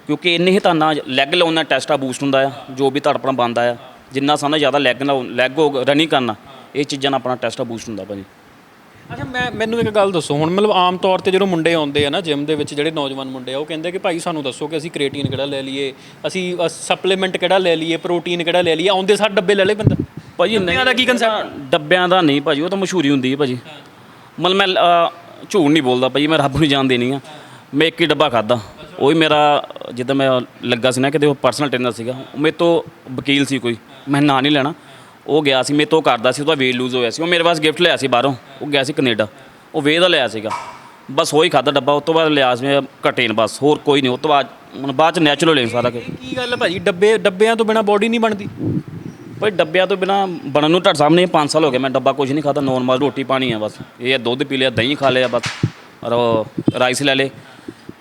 ਕਿਉਂਕਿ ਇੰਨੇ ਹੀ ਤਾਨਾ ਲੈਗ ਲਾਉਣ ਨਾਲ ਟੈਸਟਾ ਬੂਸਟ ਹੁੰਦਾ ਆ। ਜੋ ਵੀ ਧੜਪਣਾ ਬੰਦਾ ਆ, ਜਿੰਨਾ ਸਾਨੂੰ ਜ਼ਿਆਦਾ ਲੈਗ ਨਾਲ ਲੈਗ ਹੋ ਰਨਿੰਗ ਕਰਨਾ, ਇਹ ਚੀਜ਼ਾਂ ਨਾਲ ਆਪਣਾ ਟੈਸਟਾ ਬੂਸਟ ਹੁੰਦਾ ਭਾਜੀ। ਅੱਛਾ ਮੈਂ ਮੈਨੂੰ ਇੱਕ ਗੱਲ ਦੱਸੋ ਹੁਣ ਮਤਲਬ ਆਮ ਤੌਰ ਤੇ ਜਦੋਂ ਮੁੰਡੇ ਆਉਂਦੇ ਆ ਨਾ ਜਿਮ ਦੇ ਵਿੱਚ ਜਿਹੜੇ ਨੌਜਵਾਨ ਮੁੰਡੇ ਆ ਉਹ ਕਹਿੰਦੇ ਕਿ ਭਾਈ ਸਾਨੂੰ ਦੱਸੋ ਕਿ ਅਸੀਂ ਕ੍ਰੀਏਟਿਨ ਕਿਹੜਾ ਲੈ ਲਈਏ ਅਸੀਂ ਸਪਲੀਮੈਂਟ ਕਿਹੜਾ ਲੈ ਲਈਏ ਪ੍ਰੋਟੀਨ ਕਿਹੜਾ ਲੈ ਲਈਏ ਆਉਂਦੇ ਸਾਰ ਡੱਬੇ ਲੈ ਲੈ ਬੰਦਾ। ਭਾਜੀ ਡੱਬਿਆਂ ਦਾ ਕੀ concept? ਡੱਬਿਆਂ ਦਾ ਨਹੀਂ ਭਾਜੀ ਉਹ ਤਾਂ ਮਸ਼ਹੂਰੀ ਹੁੰਦੀ ਹੈ ਭਾਜੀ। ਮਤਲਬ ਮੈਂ ਝੂਠ ਨਹੀਂ ਬੋਲਦਾ ਭਾਜੀ ਮੈਂ ਰੱਬ ਨੂੰ ਜਾਣਦੇ ਨਹੀਂ ਆ। ਮੈਂ ਇੱਕ ਹੀ ਡੱਬਾ ਖਾਦਾ ਉਹ ਹੀ ਮੇਰਾ ਜਿੱਦਾਂ ਮੈਂ ਲੱਗਾ ਸੀ ਨਾ ਕਿਤੇ ਉਹ ਪਰਸਨਲ ਟ੍ਰੇਨਰ ਸੀਗਾ ਮੇਰੇ ਤੋਂ ਵਕੀਲ ਸੀ ਕੋਈ ਮੈਂ ਨਾਂ ਨਹੀਂ ਲੈਣਾ। ਉਹ ਗਿਆ ਸੀ ਮੇਰੇ ਤੋਂ ਕਰਦਾ ਸੀ ਉਹਦਾ ਵੇਟ ਲੂਜ਼ ਹੋਇਆ ਸੀ। ਉਹ ਮੇਰੇ ਵਾਸਤੇ ਗਿਫਟ ਲਿਆ ਸੀ ਬਾਹਰੋਂ। ਉਹ ਗਿਆ ਸੀ ਕੈਨੇਡਾ। ਉਹ ਵੇ ਦਾ ਲਿਆ ਸੀਗਾ। ਬਸ ਉਹ ਹੀ ਖਾਦਾ ਡੱਬਾ ਉਸ ਤੋਂ ਬਾਅਦ ਲਿਆ ਸੀ ਮੈਂ ਕਟੇਨ ਬਸ ਹੋਰ ਕੋਈ ਨਹੀਂ। ਉਸ ਤੋਂ ਬਾਅਦ ਹੁਣ ਬਾਅਦ ਚ ਨੈਚੁਰਲ ਲੈ ਸਾਰਾ ਕੁਝ ਕੀ ਗੱਲ ਹੈ ਭਾਜੀ? ਡੱਬੇ ਡੱਬਿਆਂ ਤੋਂ ਬਿਨਾ ਬੋਡੀ ਨਹੀਂ ਬਣਦੀ। ਭਾਈ ਡੱਬਿਆਂ ਤੋਂ ਬਿਨਾ ਬਣਨ ਨੂੰ ਤੁਹਾਡੇ ਸਾਹਮਣੇ 5 ਸਾਲ ਹੋ ਗਏ ਮੈਂ ਡੱਬਾ ਕੁਝ ਨਹੀਂ ਖਾਦਾ ਨੋਰਮਲ ਰੋਟੀ ਪਾਣੀ ਆ ਬਸ। ਇਹ ਆ ਦੁੱਧ ਪੀ ਲਿਆ ਦਹੀਂ ਖਾ ਲਿਆ ਬਸ। ਔਰ ਰਾਈਸ ਲੈ ਲੇ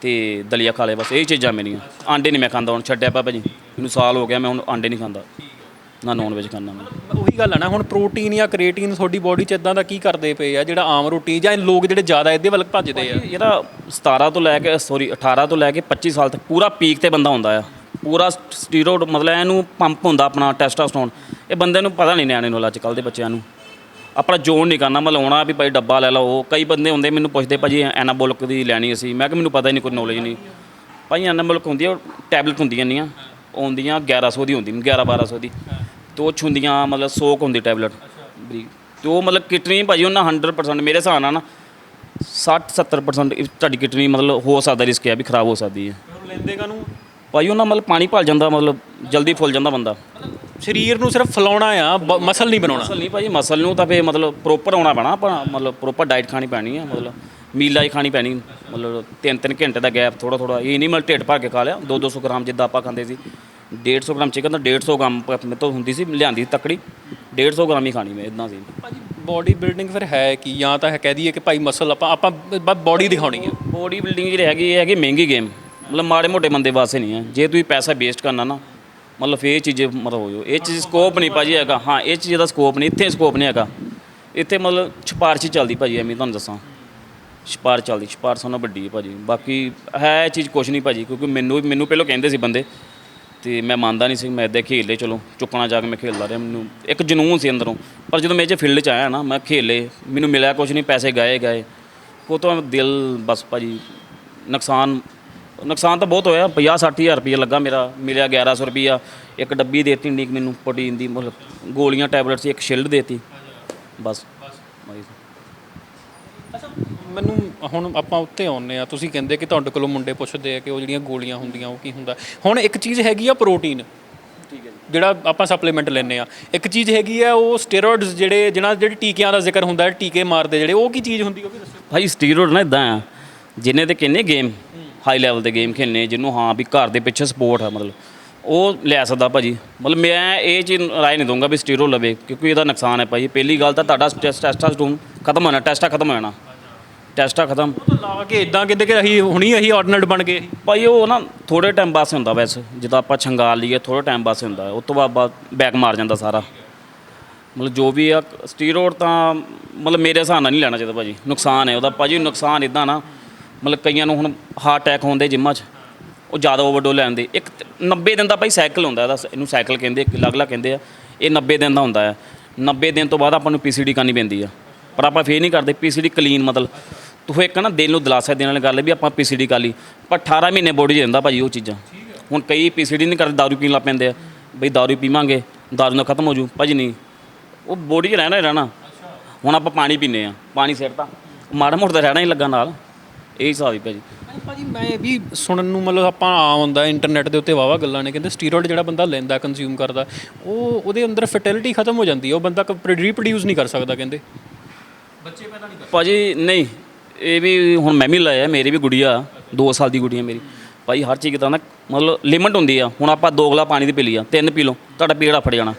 ਤੇ ਦਲੀਆ ਖਾ ਲਿਆ ਬਸ ਇਹ ਚੀਜ਼ਾਂ ਮੇਰੀਆਂ। ਆਂਡੇ ਨਹੀਂ ਮੈਂ ਖਾਂਦਾ ਹੁਣ ਛੱਡਿਆ ਪਿਆ ਭਾਜੀ। ਮੈਨੂੰ ਸਾਲ ਹੋ ਗਿਆ ਮੈਂ ਹੁਣ ਆਂਡੇ ਨਹੀਂ ਖਾਂਦਾ। ਨਾ ਨੌਨ ਵੈਜ ਖਾਂਦਾ ਮੈਂ। ਉਹੀ ਗੱਲ ਹੈ ਨਾ ਹੁਣ ਪ੍ਰੋਟੀਨ ਜਾਂ ਕ੍ਰੀਏਟਿਨ ਤੁਹਾਡੀ ਬੋਡੀ 'ਚ ਇਦਾਂ ਦਾ ਕੀ ਕਰਦੇ ਪਏ ਆ ਜਿਹੜਾ ਆਮ ਰੋਟੀ ਜਾਂ ਲੋਕ ਜਿਹੜੇ ਜ਼ਿਆਦਾ ਇਹਦੇ ਵੱਲ ਭੱਜਦੇ ਆ? ਜਿਹੜਾ 17 ਤੋਂ ਲੈ ਕੇ ਸੌਰੀ 18 ਤੋਂ ਲੈ ਕੇ 25 ਸਾਲ ਤੱਕ ਪੂਰਾ ਪੀਕ ਤੇ ਬੰਦਾ ਹੁੰਦਾ ਆ। ਪੂਰਾ ਸਟੀਰੋਇਡ ਮਤਲਬ ਇਹਨੂੰ ਪੰਪ ਹੁੰਦਾ ਆਪਣਾ ਟੈਸਟੋਸਟਰੋਨ ਇਹ ਬੰਦੇ ਨੂੰ ਪਤਾ ਨਹੀਂ ਨਿਆਣੇ ਨੂੰ ਅੱਜ ਕੱਲ੍ਹ ਦੇ ਬੱਚਿਆਂ ਨੂੰ। ਆਪਣਾ ਜੋਨ ਨਹੀਂ ਕਰਨਾ ਮਤਲਬ ਆਉਣਾ ਵੀ ਭਾਈ ਡੱਬਾ ਲੈ ਲਓ। ਕਈ ਬੰਦੇ ਹੁੰਦੇ ਮੈਨੂੰ ਪੁੱਛਦੇ ਭਾਜੀ ਐਨਾਬੋਲਿਕ ਦੀ ਲੈਣੀ ਅਸੀਂ? ਮੈਂ ਕਿ ਮੈਨੂੰ ਪਤਾ ਹੀ ਨਹੀਂ ਕੋਈ ਨੌਲੇਜ ਨਹੀਂ। ਭਾਈ ਐਨਾਬੋਲਿਕ ਹੁੰਦੀ ਆ ਉਹ ਟੈਬਲੇਟ ਹੁੰਦੀਆਂ ਨਹੀਂ ਆ। ਹੁੰਦੀਆਂ 1100 ਦੀ ਹੁੰਦੀ 11 1200 ਦੀ। ਤੇ ਉਹ 'ਚ ਹੁੰਦੀਆਂ ਮਤਲਬ ਸੋਕ ਹੁੰਦੀ ਟੈਬਲੇਟ। ਬਰੀਕ। ਤੇ ਉਹ ਮਤਲਬ ਕਿਟਨੀ ਭਾਜੀ ਉਹਨਾਂ 100% ਮੇਰੇ ਹਿਸਾਬ ਨਾਲ ਨਾ 60 70% ਇਹ ਤੁਹਾਡੀ ਕਿਡਨੀ ਮਤਲਬ ਹੋ ਸਕਦਾ ਰਿਸਕ ਹੈ ਵੀ ਖਰਾਬ ਹੋ ਸਕਦੀ ਹੈ। ਲੈਂਦੇ ਕਾਨੂੰ ਭਾਈ ਉਹਨਾਂ ਮਤਲਬ ਪਾਣੀ ਭਲ ਜਾਂਦਾ ਮਤਲਬ ਜਲਦੀ ਫੁੱਲ ਜਾਂਦਾ ਬੰਦਾ। ਸਰੀਰ ਨੂੰ ਸਿਰਫ ਫਲਾਉਣਾ ਆ ਬ- ਮਸਲ ਨਹੀਂ ਬਣਾਉਣਾ। ਮਸਲ ਨਹੀਂ ਭਾਈ ਮਸਲ ਨੂੰ ਤਾਂ ਫੇ ਮਤਲਬ ਪ੍ਰੋਪਰ ਆਉਣਾ ਪੈਣਾ ਆਪਾਂ ਮਤਲਬ ਪ੍ਰੋਪਰ ਡਾਈਟ ਖਾਣੀ ਪੈਣੀ ਹੈ ਮਤਲਬ। ਮੀਲਾ ਹੀ ਖਾਣੀ ਪੈਣੀ ਮਤਲਬ ਤਿੰਨ ਤਿੰਨ ਘੰਟੇ ਦਾ ਗੈਪ ਥੋੜਾ ਥੋੜਾ ਇਹ ਨਹੀਂ ਮਤਲਬ ਢਿੱਡ ਭਰ ਕੇ ਖਾ ਲਿਆ 2 200 ਗ੍ਰਾਮ ਜਿੱਦਾਂ ਆਪਾਂ ਖਾਂਦੇ ਸੀ 150 ਗ੍ਰਾਮ ਚਿਕਨ ਤਾਂ 150 ਗ੍ਰਾਮ ਮੇਰੇ ਤੋਂ ਹੁੰਦੀ ਸੀ ਲਿਆਂਦੀ ਸੀ ਤੱਕੜੀ 150 ਗ੍ਰਾਮ ਹੀ ਖਾਣੀ ਮੈਂ ਇਦਾਂ ਸੀ। ਭਾਜੀ ਬੋਡੀ ਬਿਲਡਿੰਗ ਫਿਰ ਹੈ ਕੀ ਜਾਂ ਤਾਂ ਹੈ ਕਹਿ ਦਈਏ ਕਿ ਭਾਈ ਮਸਲ ਆਪਾਂ ਆਪਾਂ ਬੋਡੀ ਦਿਖਾਉਣੀ ਹੈ ਬੋਡੀ ਬਿਲਡਿੰਗ ਜਿਹੜੀ ਹੈਗੀ ਇਹ ਹੈਗੀ ਮਹਿੰਗੀ ਗੇਮ ਮਤਲਬ ਮਾੜੇ ਮੋਟੇ ਬੰਦੇ ਵਾਸਤੇ ਨਹੀਂ ਹੈ ਜੇ ਤੁਸੀਂ ਪੈਸਾ ਵੇਸਟ ਕਰਨਾ ਨਾ ਮਤਲਬ ਫੇਰ ਇਹ ਚੀਜ਼ ਮਤਲਬ ਹੋ ਜਾਓ ਇਹ ਚੀਜ਼ ਸਕੋਪ ਨਹੀਂ ਭਾਜੀ ਹੈਗਾ ਹਾਂ ਇਹ ਚੀਜ਼ ਦਾ ਸਕੋਪ ਨਹੀਂ ਇੱਥੇ ਸਕੋਪ ਨਹੀਂ ਹੈਗਾ ਇੱਥੇ ਮਤਲਬ ਛਪਾਰਚੀ ਚੱਲਦੀ ਭਾਜੀ ਐਵੇਂ ਤੁਹਾਨੂੰ ਦੱਸਾਂ। ਛਪਾਰ ਚੱਲਦੀ, ਛਪਾਰ ਸੋਨਾ ਵੱਡੀ ਹੈ ਭਾਜੀ। ਬਾਕੀ ਹੈ ਇਹ ਚੀਜ਼ ਕੁਛ ਨਹੀਂ ਭਾਜੀ, ਕਿਉਂਕਿ ਮੈਨੂੰ ਮੈਨੂੰ ਪਹਿਲਾਂ ਕਹਿੰਦੇ ਸੀ ਬੰਦੇ, ਤੇ ਮੈਂ ਮੰਨਦਾ ਨਹੀਂ ਸੀ, ਮੈਂ ਇੱਦਾਂ ਖੇਡ ਚਲੋ ਚੁੱਕਣਾ ਜਾ ਕੇ ਮੈਂ ਖੇਲਦਾ ਰਿਹਾ, ਮੈਨੂੰ ਇੱਕ ਜਨੂਨ ਸੀ ਅੰਦਰੋਂ। ਪਰ ਜਦੋਂ ਮੈਂ ਇਹ ਫੀਲਡ 'ਚ ਆਇਆ ਨਾ, ਮੈਂ ਖੇਲੇ, ਮੈਨੂੰ ਮਿਲਿਆ ਕੁਛ ਨਹੀਂ, ਪੈਸੇ ਗਏ ਗਏ। ਉਹ ਤੋਂ ਦਿਲ ਬਸ ਭਾਜੀ, ਨੁਕਸਾਨ ਨੁਕਸਾਨ ਤਾਂ ਬਹੁਤ ਹੋਇਆ 50 60000 ਰੁਪਏ ਲੱਗਾ ਮੇਰਾ, ਮਿਲਿਆ 1100 ਰੁਪਿਆ ਇੱਕ ਡੱਬੀ ਦੇਤੀ ਨੀਕ ਮੈਨੂੰ, ਪ੍ਰੋਟੀਨ ਦੀ, ਮਤਲਬ ਗੋਲੀਆਂ ਟੈਬਲੇਟ ਸੀ ਇੱਕ ਸ਼ਿਲਡ ਦੇਤੀ। ਬਸ। ਬਸ ਅੱਛਾ ਮੈਨੂੰ ਹੁਣ ਆਪਾਂ ਉੱਤੇ ਆਉਂਦੇ ਆ ਤੁਸੀਂ ਕਹਿੰਦੇ ਕਿ ਤੁਹਾਡੇ ਕੋਲੋਂ ਮੁੰਡੇ ਪੁੱਛਦੇ ਆ ਕਿ ਉਹ ਜਿਹੜੀਆਂ ਗੋਲੀਆਂ ਹੁੰਦੀਆਂ ਉਹ ਕੀ ਹੁੰਦਾ। ਹੁਣ ਇੱਕ ਚੀਜ਼ ਹੈਗੀ ਆ ਪ੍ਰੋਟੀਨ ਠੀਕ ਹੈ ਜਿਹੜਾ ਆਪਾਂ ਸਪਲੀਮੈਂਟ ਲੈਂਦੇ ਆ ਇੱਕ ਚੀਜ਼ ਹੈਗੀ ਆ ਉਹ ਸਟੀਰੋਇਡਸ ਜਿਹੜੇ ਜਿਹਨਾਂ ਜਿਹੜੇ ਟੀਕਿਆਂ ਦਾ ਜ਼ਿਕਰ ਹੁੰਦਾ ਟੀਕੇ ਮਾਰਦੇ ਜਿਹੜੇ ਉਹ ਕੀ ਚੀਜ਼ ਹੁੰਦੀ ਉਹ ਵੀ ਦੱਸੋ। ਭਾਈ ਸਟੀਰੋਇਡ ਨਾ ਇਦਾਂ ਆ ਜਿੰਨੇ ਤੇ ਕਿੰਨੇ ਗੇਮ ਹਾਈ ਲੈਵਲ ਦੇ ਗੇਮ ਖੇਲਨੇ ਜਿਹਨੂੰ ਹਾਂ ਵੀ ਘਰ ਦੇ ਪਿੱਛੇ ਸਪੋਰਟ ਆ ਮਤਲਬ ਉਹ ਲੈ ਸਕਦਾ ਭਾਜੀ। ਮਤਲਬ ਮੈਂ ਇਹ ਚੀਜ਼ ਰਾਏ ਨਹੀਂ ਦਊਂਗਾ ਵੀ ਸਟੀਰੋ ਲਵੇ ਕਿਉਂਕਿ ਇਹਦਾ ਨੁਕਸਾਨ ਹੈ ਭਾਜੀ। ਪਹਿਲੀ ਗੱਲ ਤਾਂ ਤੁਹਾਡਾ ਟੈਸਟਾਸਟੋਨ ਖਤਮ ਹੋਣਾ ਟੈਸਟਾ ਖਤਮ ਹੋ ਜਾਣਾ। ਟੈਸਟਾ ਖਤਮ। ਲਾ ਕੇ ਇਦਾਂ ਕਹਿੰਦੇ ਕਿ ਅਸੀਂ ਹੁਣੀ ਅਸੀਂ ਆਰਡੀਨਲ ਬਣ ਗਏ। ਭਾਈ ਉਹ ਨਾ ਥੋੜੇ ਟਾਈਮ ਬਾਅਦ ਹੁੰਦਾ ਵੈਸੇ ਜਦੋਂ ਆਪਾਂ ਛੰਗਾਲ ਲਈਏ ਥੋੜਾ ਟਾਈਮ ਬਾਅਦ ਹੁੰਦਾ ਉਸ ਤੋਂ ਬਾਅਦ ਬਾਅਦ ਬੈਕ ਮਾਰ ਜਾਂਦਾ ਸਾਰਾ। ਮਤਲਬ ਜੋ ਵੀ ਆ ਸਟੀਰੋਇਡ ਤਾਂ ਮਤਲਬ ਮੇਰੇ ਹਿਸਾਬ ਨਾਲ ਨਹੀਂ ਲੈਣਾ ਚਾਹੀਦਾ ਭਾਜੀ। ਨੁਕਸਾਨ ਹੈ ਉਹਦਾ। ਭਾਜੀ ਨੁਕਸਾਨ ਇਦਾਂ ਨਾ ਮਤਲਬ ਕਈਆਂ ਨੂੰ ਹੁਣ ਹਾਰਟ ਅਟੈਕ ਹੁੰਦੇ ਜਿੰਮਾਂ 'ਚ ਉਹ ਜ਼ਿਆਦਾ ਓਵਰਡੋ ਲੈਂਦੇ ਇੱਕ ਤ- 90 ਦਿਨ ਦਾ ਭਾਈ ਸਾਈਕਲ ਹੁੰਦਾ ਇਹਦਾ। ਇਹਨੂੰ ਸਾਈਕਲ ਕਹਿੰਦੇ ਅਲੱਗ-ਅਲੱਗ ਕਹਿੰਦੇ ਆ। ਇਹ 90 ਦਿਨ ਦਾ ਹੁੰਦਾ ਹੈ। 90 ਦਿਨ ਤੋਂ ਬਾਅਦ ਆਪਾਂ ਨੂੰ ਪੀਸੀਡੀ ਕਰਨੀ ਪੈਂਦੀ ਆ। ਪਰ ਆਪਾਂ ਫੇਰ ਨਹੀਂ ਕਰਦੇ। ਪੀਸੀਡੀ ਕਲੀਨ ਮਤਲਬ। ਤੂੰ ਇੱਕ ਨਾ ਦਿਲ ਨੂੰ ਦਿਲਾਸਾ ਦੇਣ ਵਾਲੀ ਗੱਲ ਹੈ ਵੀ ਆਪਾਂ ਪੀਸੀਡੀ ਕਰ ਲਈ ਪਰ 18 ਮਹੀਨੇ ਬੋਡੀ ਦਿੰਦਾ ਭਾਜੀ ਉਹ ਚੀਜ਼ਾਂ। ਹੁਣ ਕਈ ਪੀਸੀਡੀ ਨਹੀਂ ਕਰਦੇ ਦਾਰੂ ਪੀਣ ਲੱਗ ਪੈਂਦੇ ਆ। ਬਈ ਦਾਰੂ ਪੀਵਾਂਗੇ ਦਾਰੂ ਨਾਲ ਖਤਮ ਹੋ ਜੂ। ਭਾਜੀ ਨਹੀਂ ਉਹ ਬੋਡੀ 'ਚ ਰਹਿਣਾ ਹੀ ਰਹਿਣਾ। ਹੁਣ ਆਪਾਂ ਪਾਣੀ ਪੀਂਦੇ ਆ ਪਾਣੀ ਸਿੱਟਦਾ ਮਾੜਾ ਮੋਟਾ ਤਾਂ ਰਹਿਣਾ ਹੀ ਲੱਗਾ ਨਾਲ। ਇਹ ਹਿਸਾਬ ਹੀ ਭਾਜੀ। ਭਾਜੀ ਮੈਂ ਇਹ ਵੀ ਸੁਣਨ ਨੂੰ ਮਤਲਬ ਆਪਾਂ ਆਮ ਹੁੰਦਾ ਇੰਟਰਨੈਟ ਦੇ ਉੱਤੇ ਵਾਵਾ ਗੱਲਾਂ ਨੇ ਕਹਿੰਦੇ ਸਟੀਰੋਇਡ ਜਿਹੜਾ ਬੰਦਾ ਲੈਂਦਾ ਕੰਜ਼ਿਊਮ ਕਰਦਾ ਉਹ ਉਹਦੇ ਅੰਦਰ ਫਰਟੀਲਿਟੀ ਖਤਮ ਹੋ ਜਾਂਦੀ ਹੈ। ਉਹ ਬੰਦਾ ਰੀਪਰੋਡਿਊਸ ਨਹੀਂ ਕਰ ਸਕਦਾ ਕਹਿੰਦੇ। ਬੱਚੇ ਪੈਦਾ ਨਹੀਂ ਭਾਜੀ ਨਹੀਂ। ਇਹ ਵੀ ਹੁਣ ਮੈਂ ਵੀ ਲਾਇਆ ਮੇਰੀ ਵੀ ਗੁੜੀਆ 2 ਸਾਲ ਦੀ ਗੁੜੀਆ ਮੇਰੀ। ਭਾਈ ਹਰ ਚੀਜ਼ ਦਾ ਨਾ ਮਤਲਬ ਲਿਮਟ ਹੁੰਦੀ ਆ। ਹੁਣ ਆਪਾਂ ਦੋ ਗਲਾ ਪਾਣੀ ਦੀ ਪੀ ਲਿਆ ਤਿੰਨ ਪੀ ਲਓ ਤੁਹਾਡਾ ਪੇਟ ਫੜ ਜਾਣਾ।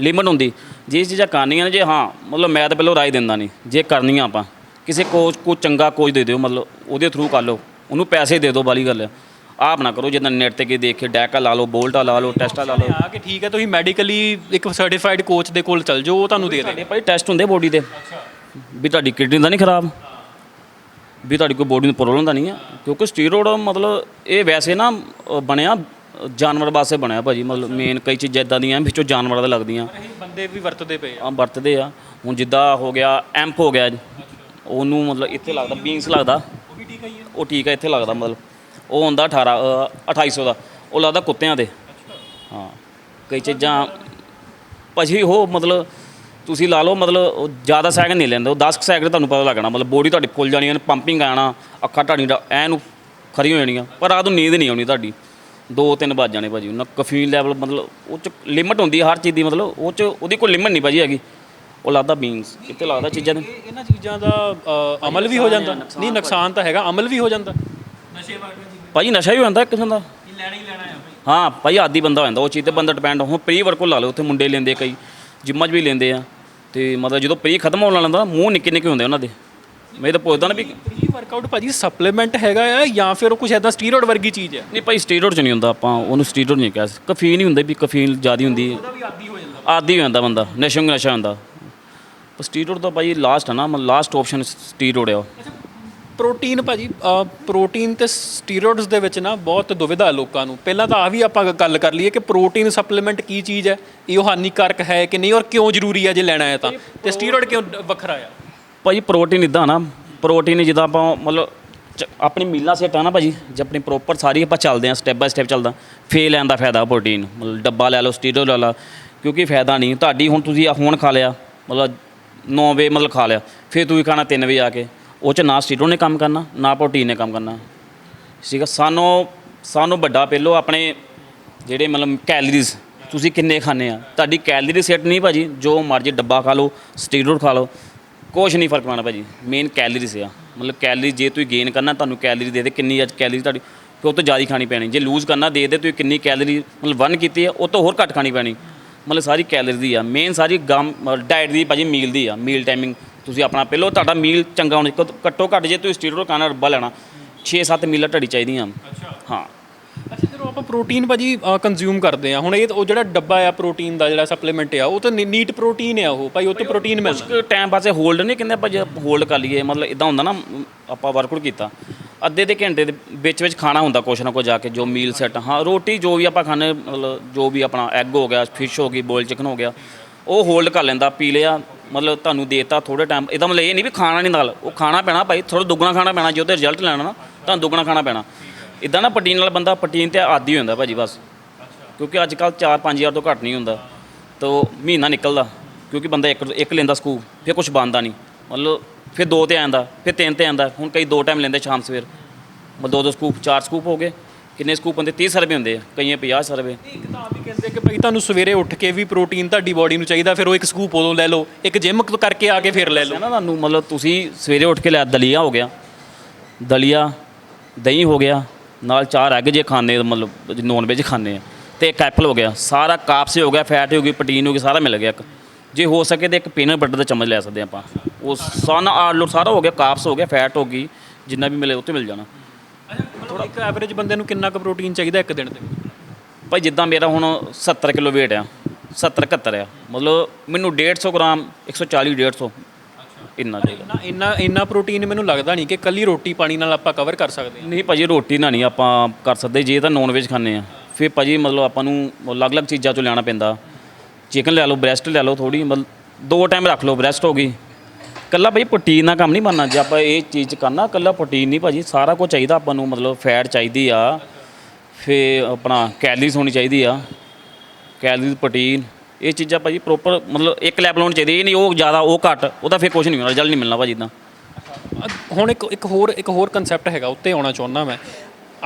ਲਿਮਟ ਹੁੰਦੀ। ਜੇ ਚੀਜ਼ਾਂ ਕਰਨੀਆਂ ਨੇ ਜੇ ਹਾਂ ਮਤਲਬ ਮੈਂ ਤਾਂ ਪਹਿਲਾਂ ਰਾਏ ਦਿੰਦਾ ਨਹੀਂ ਜੇ ਕਰਨੀਆਂ ਆਪਾਂ। ਕਿਸੇ ਕੋਚ ਕੋ ਚੰਗਾ ਕੋਚ ਦੇ ਦਿਓ ਮਤਲਬ ਉਹਦੇ ਥਰੂ ਕਰ ਲਓ। ਉਹਨੂੰ ਪੈਸੇ ਦੇ ਦਿਓ ਵਾਲੀ ਗੱਲ ਆਪ ਨਾ ਕਰੋ ਜਿੱਦਾਂ ਨੈਟ ਤੇ ਕੀ ਦੇਖ ਕੇ ਡੈਕਾ ਲਾ ਲਓ ਬੋਲਟਾ ਲਾ ਲਓ ਟੈਸਟਾ ਲਾ ਲਓ। ਆ ਕਿ ਠੀਕ ਹੈ ਤੁਸੀਂ ਮੈਡੀਕਲੀ ਇੱਕ ਸਰਟੀਫਾਈਡ ਕੋਚ ਦੇ ਕੋਲ ਚਲ ਜਾਓ ਉਹ ਤੁਹਾਨੂੰ ਦੇ ਦੇ ਤੁਹਾਡੇ ਭਾਈ ਟੈਸਟ ਹੁੰਦੇ ਬੋਡੀ ਦੇ। ਵੀ ਤੁਹਾਡੀ ਕਿਡਨੀ ਤਾਂ ਨਹੀਂ ਖਰਾਬ। ਵੀ ਤੁਹਾਡੀ ਕੋਈ ਬੋਡੀ ਨੂੰ ਪ੍ਰੋਬਲਮ ਤਾਂ ਨਹੀਂ ਹੈ? ਕਿਉਂਕਿ ਸਟੀਰੋਇਡ ਮਤਲਬ ਇਹ ਵੈਸੇ ਨਾ ਅ, ਬਣਿਆ ਅ, ਜਾਨਵਰ ਵਾਸਤੇ ਬਣਿਆ ਭਾਜੀ ਮਤਲਬ ਮੇਨ ਕਈ ਚੀਜ਼ਾਂ ਇਦਾਂ ਦੀਆਂ ਵਿੱਚੋਂ ਜਾਨਵਰਾਂ ਦੇ ਲੱਗਦੀਆਂ। ਇਹ ਬੰਦੇ ਵੀ ਵਰਤਦੇ ਪਏ ਆ। ਆ ਵਰਤਦੇ ਆ। ਹੁਣ ਜਿੱਦਾਂ ਹੋ ਗਿਆ ਐਂਪ ਹੋ ਗਿਆ ਉਹਨੂੰ ਮਤਲਬ ਇੱਥੇ ਲੱਗਦਾ ਬੀਨਸ ਲੱਗਦਾ। ਉਹ ਵੀ ਠੀਕ ਹੈ ਉਹ ਠੀਕ ਹੈ ਇੱਥੇ ਲੱਗਦਾ ਮਤਲਬ। ਉਹ ਹੁੰਦਾ 18 ਅ, 2800 ਦਾ। ਉਹ ਲੱਗਦਾ ਕੁੱਤਿਆਂ ਦੇ ਹਾਂ। ਕਈ ਚੀਜ਼ਾਂ ਭਾਜੀ ਉਹ ਮਤਲਬ ਤੁਸੀਂ ਲਾ ਲਓ ਮਤਲਬ ਉਹ ਜ਼ਿਆਦਾ ਸੈਕਿੰਡ ਨਹੀਂ ਲੈਂਦੇ ਉਹ 10 ਸੈਕਿੰਡ ਤੁਹਾਨੂੰ ਪਤਾ ਲੱਗਣਾ ਮਤਲਬ ਬੋਡੀ ਤੁਹਾਡੀ ਫੁੱਲ ਜਾਣੀ ਹੈ ਪੰਪਿੰਗ ਆਣਾ ਅੱਖਾਂ ਤੁਹਾਡੀ ਐਨ ਨੂੰ ਖਰੀ ਹੋ ਜਾਣੀਆਂ ਪਰ ਰਾਤ ਨੂੰ ਨੀਂਦ ਨਹੀਂ ਆਉਣੀ ਤੁਹਾਡੀ। ਦੋ ਤਿੰਨ ਵੱਜ ਜਾਣੇ ਭਾਜੀ ਉਹਨਾਂ ਕਫੀਨ ਲੈਵਲ ਮਤਲਬ ਉਹ ਚ ਲਿਮਟ ਹੁੰਦੀ ਹੈ ਹਰ ਚੀਜ਼ ਦੀ ਮਤਲਬ ਉਹ ਚ ਉਹਦੀ ਕੋਈ ਲਿਮਟ ਨਹੀਂ ਭਾਜੀ ਹੈਗੀ। ਉਹ ਲੱਗਦਾ ਬੀਨਸ ਇੱਥੇ ਲੱਗਦਾ ਚੀਜ਼ਾਂ ਦੇ? ਇਹ- ਇਹਨਾਂ ਚੀਜ਼ਾਂ ਦਾ ਅਮਲ ਵੀ ਹੋ ਜਾਂਦਾ। ਨਹੀਂ ਨੁਕਸਾਨ ਤਾਂ ਹੈਗਾ ਅਮਲ ਵੀ ਹੋ ਜਾਂਦਾ। ਨਸ਼ੇ ਵਰਗਾ ਜੀ ਭਾਜੀ ਨਸ਼ਾ ਹੀ ਹੋ ਜਾਂਦਾ ਇੱਕ ਕਿਸਮ ਦਾ। ਲੈਣਾ ਹੀ ਲੈਣਾ ਹੈ ਹਾਂ ਭਾਈ ਆਦੀ ਬੰਦਾ ਹੋ ਜਾਂਦਾ ਉਹ ਚੀਜ਼ ਤੇ ਬੰਦਾ ਡਿਪੈਂਡ ਹੁਣ ਪ੍ਰੀ ਵਰਕੋ ਲਾ ਲਓ ਉੱਥੇ ਮੁੰਡੇ ਲੈਂਦੇ ਕਈ। ਜਿੰਮਾਂ 'ਚ ਵੀ ਲੈਂਦੇ ਆ। ਤੇ ਮਤਲਬ ਜਦੋਂ ਪ੍ਰੀ ਖਤਮ ਹੋਣ ਵਾਲਾ ਹੁੰਦਾ ਮੂੰਹ ਨਿੱਕੇ ਨਿੱਕੇ ਹੁੰਦੇ ਉਹਨਾਂ ਦੇ। ਮੈਂ ਤਾਂ ਪੁੱਛਦਾ ਨਾ ਵੀ ਪ੍ਰੀ ਵਰਕਆਊਟ ਭਾਜੀ ਸਪਲੀਮੈਂਟ ਹੈਗਾ ਆ ਜਾਂ ਫਿਰ ਉਹ ਕੁਝ ਐਦਾਂ ਸਟੀਰੋਇਡ ਵਰਗੀ ਚੀਜ਼ ਹੈ ਨਹੀਂ ਭਾਈ ਸਟੀਰੋਇਡ ਚ ਨਹੀਂ ਹੁੰਦਾ ਆਪਾਂ ਉਹਨੂੰ ਸਟੀਰੋਇਡ ਨਹੀਂ ਕਹਿ। ਸਕਦੇ ਕਫੀਨ ਹੀ ਹੁੰਦਾ ਵੀ ਕਫੀਨ ਜ਼ਿਆਦਾ ਹੁੰਦੀ ਹੈ। ਉਹਦਾ ਵੀ ਆਦੀ ਹੋ ਜਾਂਦਾ। ਆਦੀ ਹੋ ਜਾਂਦਾ ਬੰਦਾ ਨਸ਼ੇ ਨੂੰ ਨਸ਼ਾ ਹੁੰਦਾ। ਪਰ ਸਟੀਰੋਇਡ ਤਾਂ ਭਾਈ ਲਾਸਟ ਹੈ ਨਾ ਲਾਸਟ ਆਪਸ਼ਨ ਸਟੀਰੋਇਡ ਆ। ਉਹ। ਪ੍ਰੋਟੀਨ ਭਾਜੀ ਅ, ਪ੍ਰੋਟੀਨ ਤੇ ਸਟੀਰੋਇਡਸ ਦੇ ਵਿੱਚ ਨਾ ਬਹੁਤ ਦੁਵਿਧਾ ਹੈ ਲੋਕਾਂ ਨੂੰ। ਪਹਿਲਾਂ ਤਾਂ ਆ ਵੀ ਆਪਾਂ ਗੱਲ ਕਰ ਲਈਏ ਕਿ ਪ੍ਰੋਟੀਨ ਸਪਲੀਮੈਂਟ ਕੀ ਚੀਜ਼ ਹੈ ਇਹ ਉਹ ਹਾਨੀਕਾਰਕ ਹੈ ਕਿ ਨਹੀਂ ਔਰ ਕਿਉਂ ਜ਼ਰੂਰੀ ਹੈ ਜੇ ਲੈਣਾ ਹੈ ਤਾਂ? ਤੇ ਸਟੀਰੋਇਡ ਕਿਉਂ ਵੱਖਰਾ ਆ? ਭਾਜੀ ਪ੍ਰੋਟੀਨ ਇਦਾਂ ਨਾ ਪ੍ਰੋਟੀਨ ਜਿੱਦਾਂ ਆਪਾਂ ਮਤਲਬ ਚ- ਆਪਣੀ ਮੀਲਾਂ ਸੈਟ ਆ ਨਾ ਭਾਜੀ ਜੇ ਆਪਣੀ ਪ੍ਰੋਪਰ ਸਾਰੀ ਆਪਾਂ ਚੱਲਦੇ ਆ ਸਟੈਪ ਬਾਈ ਸਟੈਪ ਚੱਲਦਾ ਫੇ ਲੈਣ ਦਾ ਫਾਇਦਾ ਪ੍ਰੋਟੀਨ। ਮਤਲਬ ਡੱਬਾ ਲੈ ਲਓ ਸਟੀਰੋਇਡ ਲੈ ਲਓ ਕਿਉਂਕਿ ਫਾਇਦਾ ਨਹੀਂ। ਤੁਹਾਡੀ ਹੁਣ ਤੁਸੀਂ ਆਹ ਹੁਣ ਖਾ ਲਿਆ ਮਤਲਬ 9 ਵਜੇ ਮਤਲਬ ਖਾ ਲਿਆ ਫਿਰ ਤੁਸੀਂ ਖਾਣਾ 3 ਵਜੇ ਆ ਕੇ। ਉਹ ਚ ਨਾ ਸਟੀਰੋਇਡ ਨੇ ਕੰਮ ਕਰਨਾ, ਨਾ ਪ੍ਰੋਟੀਨ ਨੇ ਕੰਮ ਕਰਨਾ। ਠੀਕ ਆ, ਸਾਨੂੰ ਸਾਨੂੰ ਵੱਡਾ ਪਹਿਲੋ ਆਪਣੇ ਜਿਹੜੇ ਮਤਲਬ ਕੈਲਰੀਜ਼, ਤੁਸੀਂ ਕਿੰਨੇ ਖਾਣੇ ਆ? ਤੁਹਾਡੀ ਕੈਲਰੀ ਸੈੱਟ ਨਹੀਂ ਭਾਜੀ, ਜੋ ਮਰਜ਼ੀ ਡੱਬਾ ਖਾ ਲਓ ਸਟੀਰੋਇਡ ਖਾ ਲਓ, ਕੁਛ ਨਹੀਂ ਫ਼ਰਕ ਪੈਣਾ ਭਾਜੀ ਮੇਨ ਕੈਲਰੀਜ਼ ਆ। ਮਤਲਬ ਕੈਲਰੀ ਜੇ ਤੁਸੀਂ ਗੇਨ ਕਰਨਾ, ਤੁਹਾਨੂੰ ਕੈਲਰੀ ਦੇ ਦੇ ਕਿੰਨੀ ਅੱਜ ਕੈਲਰੀ ਤੁਹਾਡੀ ਫਿਰ ਉਹ ਤੋਂ ਜ਼ਿਆਦਾ ਖਾਣੀ ਪੈਣੀ। ਜੇ ਲੂਜ਼ ਕਰਨਾ, ਦੇ ਦੇ ਤੁਸੀਂ ਕਿੰਨੀ ਕੈਲਰੀ, ਮਤਲਬ ਵਨ ਕੀਤੀ ਆ, ਉਹ ਤੋਂ ਹੋਰ ਘੱਟ ਖਾਣੀ ਪੈਣੀ। ਮਤਲਬ ਸਾਰੀ ਕੈਲਰੀ ਦੀ ਆ ਮੇਨ ਸਾਰੀ ਗਮ ਡਾਈਟ ਦੀ ਭਾਜੀ ਮੀਲ ਦੀ ਆ ਮੀਲ ਟਾਈਮਿੰਗ ਤੁਸੀਂ ਆਪਣਾ ਪਹਿਲੋ ਤੁਹਾਡਾ ਮੀਲ ਚੰਗਾ ਹੋਣਾ ਚਾਹੀਦਾ। ਘੱਟੋ ਘੱਟ ਜੇ ਤੁਸੀਂ ਸਟੀਰੋਇਡ ਖਾਣਾ ਡੱਬਾ ਲੈਣਾ 6-7 ਮੀਲਾਂ ਤੁਹਾਡੀ ਚਾਹੀਦੀਆਂ। ਹਾਂ। ਅੱਛਾ ਜਦੋਂ ਆਪਾਂ ਪ੍ਰੋਟੀਨ ਭਾਜੀ ਕੰਜ਼ਿਊਮ ਕਰਦੇ ਆ ਹੁਣ ਇਹ ਉਹ ਜਿਹੜਾ ਡੱਬਾ ਆ ਪ੍ਰੋਟੀਨ ਦਾ ਜਿਹੜਾ ਸਪਲੀਮੈਂਟ ਆ ਉਹ ਤਾਂ ਨੀਟ ਪ੍ਰੋਟੀਨ ਆ ਉਹ ਭਾਈ ਉਹ ਤੋਂ ਪ੍ਰੋਟੀਨ ਮਿਲਦਾ। ਕੁਝ ਟਾਈਮ ਪਾਸੇ ਹੋਲਡ ਨਹੀਂ ਕਹਿੰਦੇ ਆਪਾਂ ਜੇ ਹੋਲਡ ਕਰ ਲਈਏ ਮਤਲਬ ਇਦਾਂ ਹੁੰਦਾ ਨਾ ਮ, ਆਪਾਂ ਵਰਕਆਊਟ ਕੀਤਾ। ਅੱਧੇ ਦੇ ਘੰਟੇ ਦੇ ਵਿੱਚ ਵਿੱਚ ਖਾਣਾ ਹੁੰਦਾ ਕੁਛ ਨਾ ਕੁਛ ਜਾ ਕੇ ਜੋ ਮੀਲ ਸੈੱਟ ਹਾਂ ਰੋਟੀ ਜੋ ਵੀ ਆਪਾਂ ਖਾਣੇ ਮਤਲਬ ਜੋ ਵੀ ਆਪਣਾ ਐਗ ਹੋ ਗਿਆ ਫਿਸ਼ ਹੋ ਗਈ ਬੋਇਲ ਚਿਕਨ ਹੋ ਗਿਆ ਉਹ ਹੋਲਡ ਕਰ ਲੈਂਦਾ ਪੀ ਲਿਆ ਮਤਲਬ ਤੁਹਾਨੂੰ ਦੇਤਾ ਥੋੜੇ ਟਾਈਮ ਇਹਦਾ ਮਤਲਬ ਇਹ ਨਹੀਂ ਵੀ ਖਾਣਾ ਨਹੀਂ ਨਾਲ, ਉਹ ਖਾਣਾ ਪੈਣਾ ਭਾਈ ਥੋੜਾ ਦੁੱਗਣਾ ਖਾਣਾ ਪੈਣਾ, ਜੇ ਉਹਦੇ ਰਿਜ਼ਲਟ ਲੈਣਾ ਨਾ ਤੁਹਾਨੂੰ ਦੁੱਗਣਾ ਖਾਣਾ ਪੈਣਾ। ਇਦਾਂ ਨਾ ਪ੍ਰੋਟੀਨ ਨਾਲ ਬੰਦਾ ਪ੍ਰੋਟੀਨ ਤੇ ਆਦੀ ਹੋ ਜਾਂਦਾ ਭਾਜੀ ਬਸ। ਕਿਉਂਕਿ ਅੱਜ ਕੱਲ 4-5000 ਤੋਂ ਘੱਟ ਨਹੀਂ ਹੁੰਦਾ, ਤੋ ਮਹੀਨਾ ਨਿਕਲਦਾ, ਕਿਉਂਕਿ ਬੰਦਾ ਇੱਕ ਇੱਕ ਲੈਂਦਾ ਸਕੂਪ ਫਿਰ ਕੁਝ ਬਣਦਾ ਨਹੀਂ। ਮਤਲਬ ਫਿਰ ਦੋ ਤੇ ਆਂਦਾ, ਫਿਰ ਤਿੰਨ ਤੇ ਆਂਦਾ, ਹੁਣ ਕਈ ਦੋ ਟਾਈਮ ਲੈਂਦੇ ਸ਼ਾਮ ਸਵੇਰ। ਮਤਲਬ ਦੋ ਦੋ ਸਕੂਪ, ਚਾਰ ਸਕੂਪ ਹੋ ਗਏ। ਕਿੰਨੇ ਸਕੂਪ ਹੁੰਦੇ? 30 ਸਰਵੇ ਹੁੰਦੇ ਆ ਕਈਆਂ 50 ਸਰਵੇ। ਇੱਕ ਤਾਂ ਆਪ ਹੀ ਕਹਿੰਦੇ ਕਿ ਭਾਈ ਤੁਹਾਨੂੰ ਸਵੇਰੇ ਉੱਠ ਕੇ ਵੀ ਪ੍ਰੋਟੀਨ ਤੁਹਾਡੀ ਬਾਡੀ ਨੂੰ ਚਾਹੀਦਾ ਫਿਰ ਉਹ ਇੱਕ ਸਕੂਪ ਉਦੋਂ ਲੈ ਲਓ ਇੱਕ ਜਿਮ ਕਰਕੇ ਆ ਕੇ ਫਿਰ ਲੈ ਲਓ। ਨਾ ਤੁਹਾਨੂੰ ਮਤਲਬ ਤੁਸੀਂ ਸਵੇਰੇ ਉੱਠ ਕੇ ਲਿਆ ਦਲੀਆ ਹੋ ਗਿਆ ਦਲੀਆ ਦਹੀਂ ਹੋ ਗਿਆ ਨਾਲ ਚਾਰ ਐਗ ਜੇ ਖਾਣੇ ਮਤਲਬ ਨੌਨ ਵੈਜ ਖਾਣੇ ਆ ਤੇ ਇੱਕ ਐਪਲ ਹੋ ਗਿਆ ਸਾਰਾ ਕਾਪਸ ਹੋ ਗਿਆ ਫੈਟ ਹੋ ਗਈ ਪ੍ਰੋਟੀਨ ਹੋ ਗਈ ਸਾਰਾ ਮਿਲ ਗਿਆ ਇੱਕ। ਜੇ ਹੋ ਸਕੇ ਤੇ ਇੱਕ ਪੀਨਟ ਬਟਰ ਦਾ ਚਮਚ ਲੈ ਸਕਦੇ ਆਪਾਂ। ਉਹ ਸਨ ਆਲੂ ਸਾਰਾ ਹੋ ਗਿਆ ਕਾਪਸ ਹੋ ਗਿਆ ਫੈਟ ਹੋ ਗਈ ਜਿੰਨਾ ਵੀ ਮਿਲੇ ਉਹ ਤੇ ਮਿਲ ਜਾਣਾ। ਥੋੜਾ ਇੱਕ ਐਵਰੇਜ ਬੰਦੇ ਨੂੰ ਕਿੰਨਾ ਕੁ ਪ੍ਰੋਟੀਨ ਚਾਹੀਦਾ ਇੱਕ ਦਿਨ ਦੇ ਭਾਈ ਜਿੱਦਾਂ ਮੇਰਾ ਹੁਣ 70 ਕਿਲੋ weight ਆ 70 71 ਆ। ਮਤਲਬ ਮੈਨੂੰ 150 ਗ੍ਰਾਮ 140 150 ਇੰਨਾ ਚਾਹੀਦਾ। ਨਾ ਇੰਨਾ ਇੰਨਾ ਪ੍ਰੋਟੀਨ ਮੈਨੂੰ ਲੱਗਦਾ ਨਹੀਂ ਕਿ ਕੱਲੀ ਰੋਟੀ ਪਾਣੀ ਨਾਲ ਆਪਾਂ ਕਵਰ ਕਰ ਸਕਦੇ ਹਾਂ। ਨਹੀਂ ਭਾਜੀ ਰੋਟੀ ਨਾਲ ਨਹੀਂ ਆਪਾਂ ਕਰ ਸਕਦੇ। ਜੇ ਤਾਂ ਨੌਨ ਵੇਜ ਖਾਂਦੇ ਆ ਫਿਰ ਭਾਜੀ ਮਤਲਬ ਆਪਾਂ ਨੂੰ ਅਲੱਗ-ਅਲੱਗ ਚੀਜ਼ਾਂ ਚੋਂ ਲੈਣਾ ਪੈਂਦਾ। ਚਿਕਨ ਲੈ ਲਓ ਬ੍ਰੈਸਟ ਲੈ ਲਓ ਥੋੜੀ ਮਤਲਬ ਦੋ ਟਾਈਮ ਰੱਖ ਲਓ ਬ੍ਰੈਸਟ ਹੋ ਗਈ। ਕੱਲਾ ਭਾਈ ਪ੍ਰੋਟੀਨ ਨਾਲ ਕੰਮ ਨਹੀਂ ਬਣਨਾ, ਜੇ ਆਪਾਂ ਇਹ ਚੀਜ਼ ਚ ਕਰਨਾ, ਕੱਲਾ ਪ੍ਰੋਟੀਨ ਨਹੀਂ ਭਾਜੀ, ਸਾਰਾ ਕੁਝ ਚਾਹੀਦਾ ਆਪਾਂ ਨੂੰ, ਮਤਲਬ ਫੈਟ ਚਾਹੀਦੀ ਆ, ਫਿਰ ਆਪਣਾ ਕੈਲਰੀਜ਼ ਹੋਣੀ ਚਾਹੀਦੀ ਆ ਕੈਲਰੀਜ਼ ਪ੍ਰੋਟੀਨ ਇਹ ਚੀਜ਼ਾਂ ਭਾਜੀ ਪ੍ਰੋਪਰ ਮਤਲਬ ਇੱਕ ਲੈਵਲ ਹੋਣੀ ਚਾਹੀਦੀ ਇਹ ਨਹੀਂ ਉਹ ਜ਼ਿਆਦਾ, ਉਹ ਘੱਟ ਉਹਦਾ ਫਿਰ ਕੁਝ ਨਹੀਂ ਹੋਣਾ ਰਿਜ਼ਲਟ ਨਹੀਂ ਮਿਲਣਾ ਭਾਜੀ ਇਦਾਂ। ਅ- ਹੁਣ ਇੱਕ ਇੱਕ ਹੋਰ ਇੱਕ ਹੋਰ ਕਨਸੈਪਟ ਹੈਗਾ, ਉੱਤੇ ਆਉਣਾ ਚਾਹੁੰਦਾ ਮੈਂ।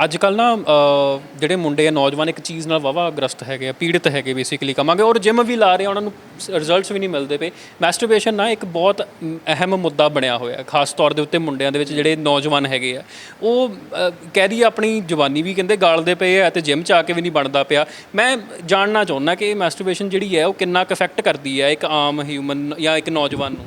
ਅੱਜ ਕੱਲ ਨਾ ਅ, ਜਿਹੜੇ ਮੁੰਡੇ ਆ ਨੌਜਵਾਨ ਇੱਕ ਚੀਜ਼ ਨਾਲ ਵਾਵਾ ਗ੍ਰਸਤ ਹੈਗੇ ਆ ਪੀੜਤ ਹੈਗੇ ਬੇਸਿਕਲੀ ਕਮਾਂਗੇ ਔਰ ਜਿਮ ਵੀ ਲਾ ਰਹੇ ਆ ਉਹਨਾਂ ਨੂੰ ਰਿਜ਼ਲਟਸ ਵੀ ਨਹੀਂ ਮਿਲਦੇ ਪਏ। ਮੈਸਟਰਬੇਸ਼ਨ ਨਾ ਇੱਕ ਬਹੁਤ ਮ, ਅਹਿਮ ਮੁੱਦਾ ਬਣਿਆ ਹੋਇਆ ਖਾਸ ਤੌਰ ਦੇ ਉੱਤੇ ਮੁੰਡਿਆਂ ਦੇ ਵਿੱਚ ਜਿਹੜੇ ਨੌਜਵਾਨ ਹੈਗੇ ਆ। ਉਹ ਅ, ਕਹਿ ਦਈਏ ਆਪਣੀ ਜਵਾਨੀ ਵੀ ਕਹਿੰਦੇ ਗਾਲਦੇ ਪਏ ਆ ਤੇ ਜਿਮ ਚ ਆ ਕੇ ਵੀ ਨਹੀਂ ਬਣਦਾ ਪਿਆ। ਮੈਂ ਜਾਣਨਾ ਚਾਹੁੰਦਾ ਕਿ ਮੈਸਟਰਬੇਸ਼ਨ ਜਿਹੜੀ ਹੈ ਉਹ ਕਿੰਨਾ ਕੁ ਇਫੈਕਟ ਕਰਦੀ ਹੈ ਇੱਕ ਆਮ ਹਿਊਮਨ ਜਾਂ ਇੱਕ ਨੌਜਵਾਨ ਨੂੰ?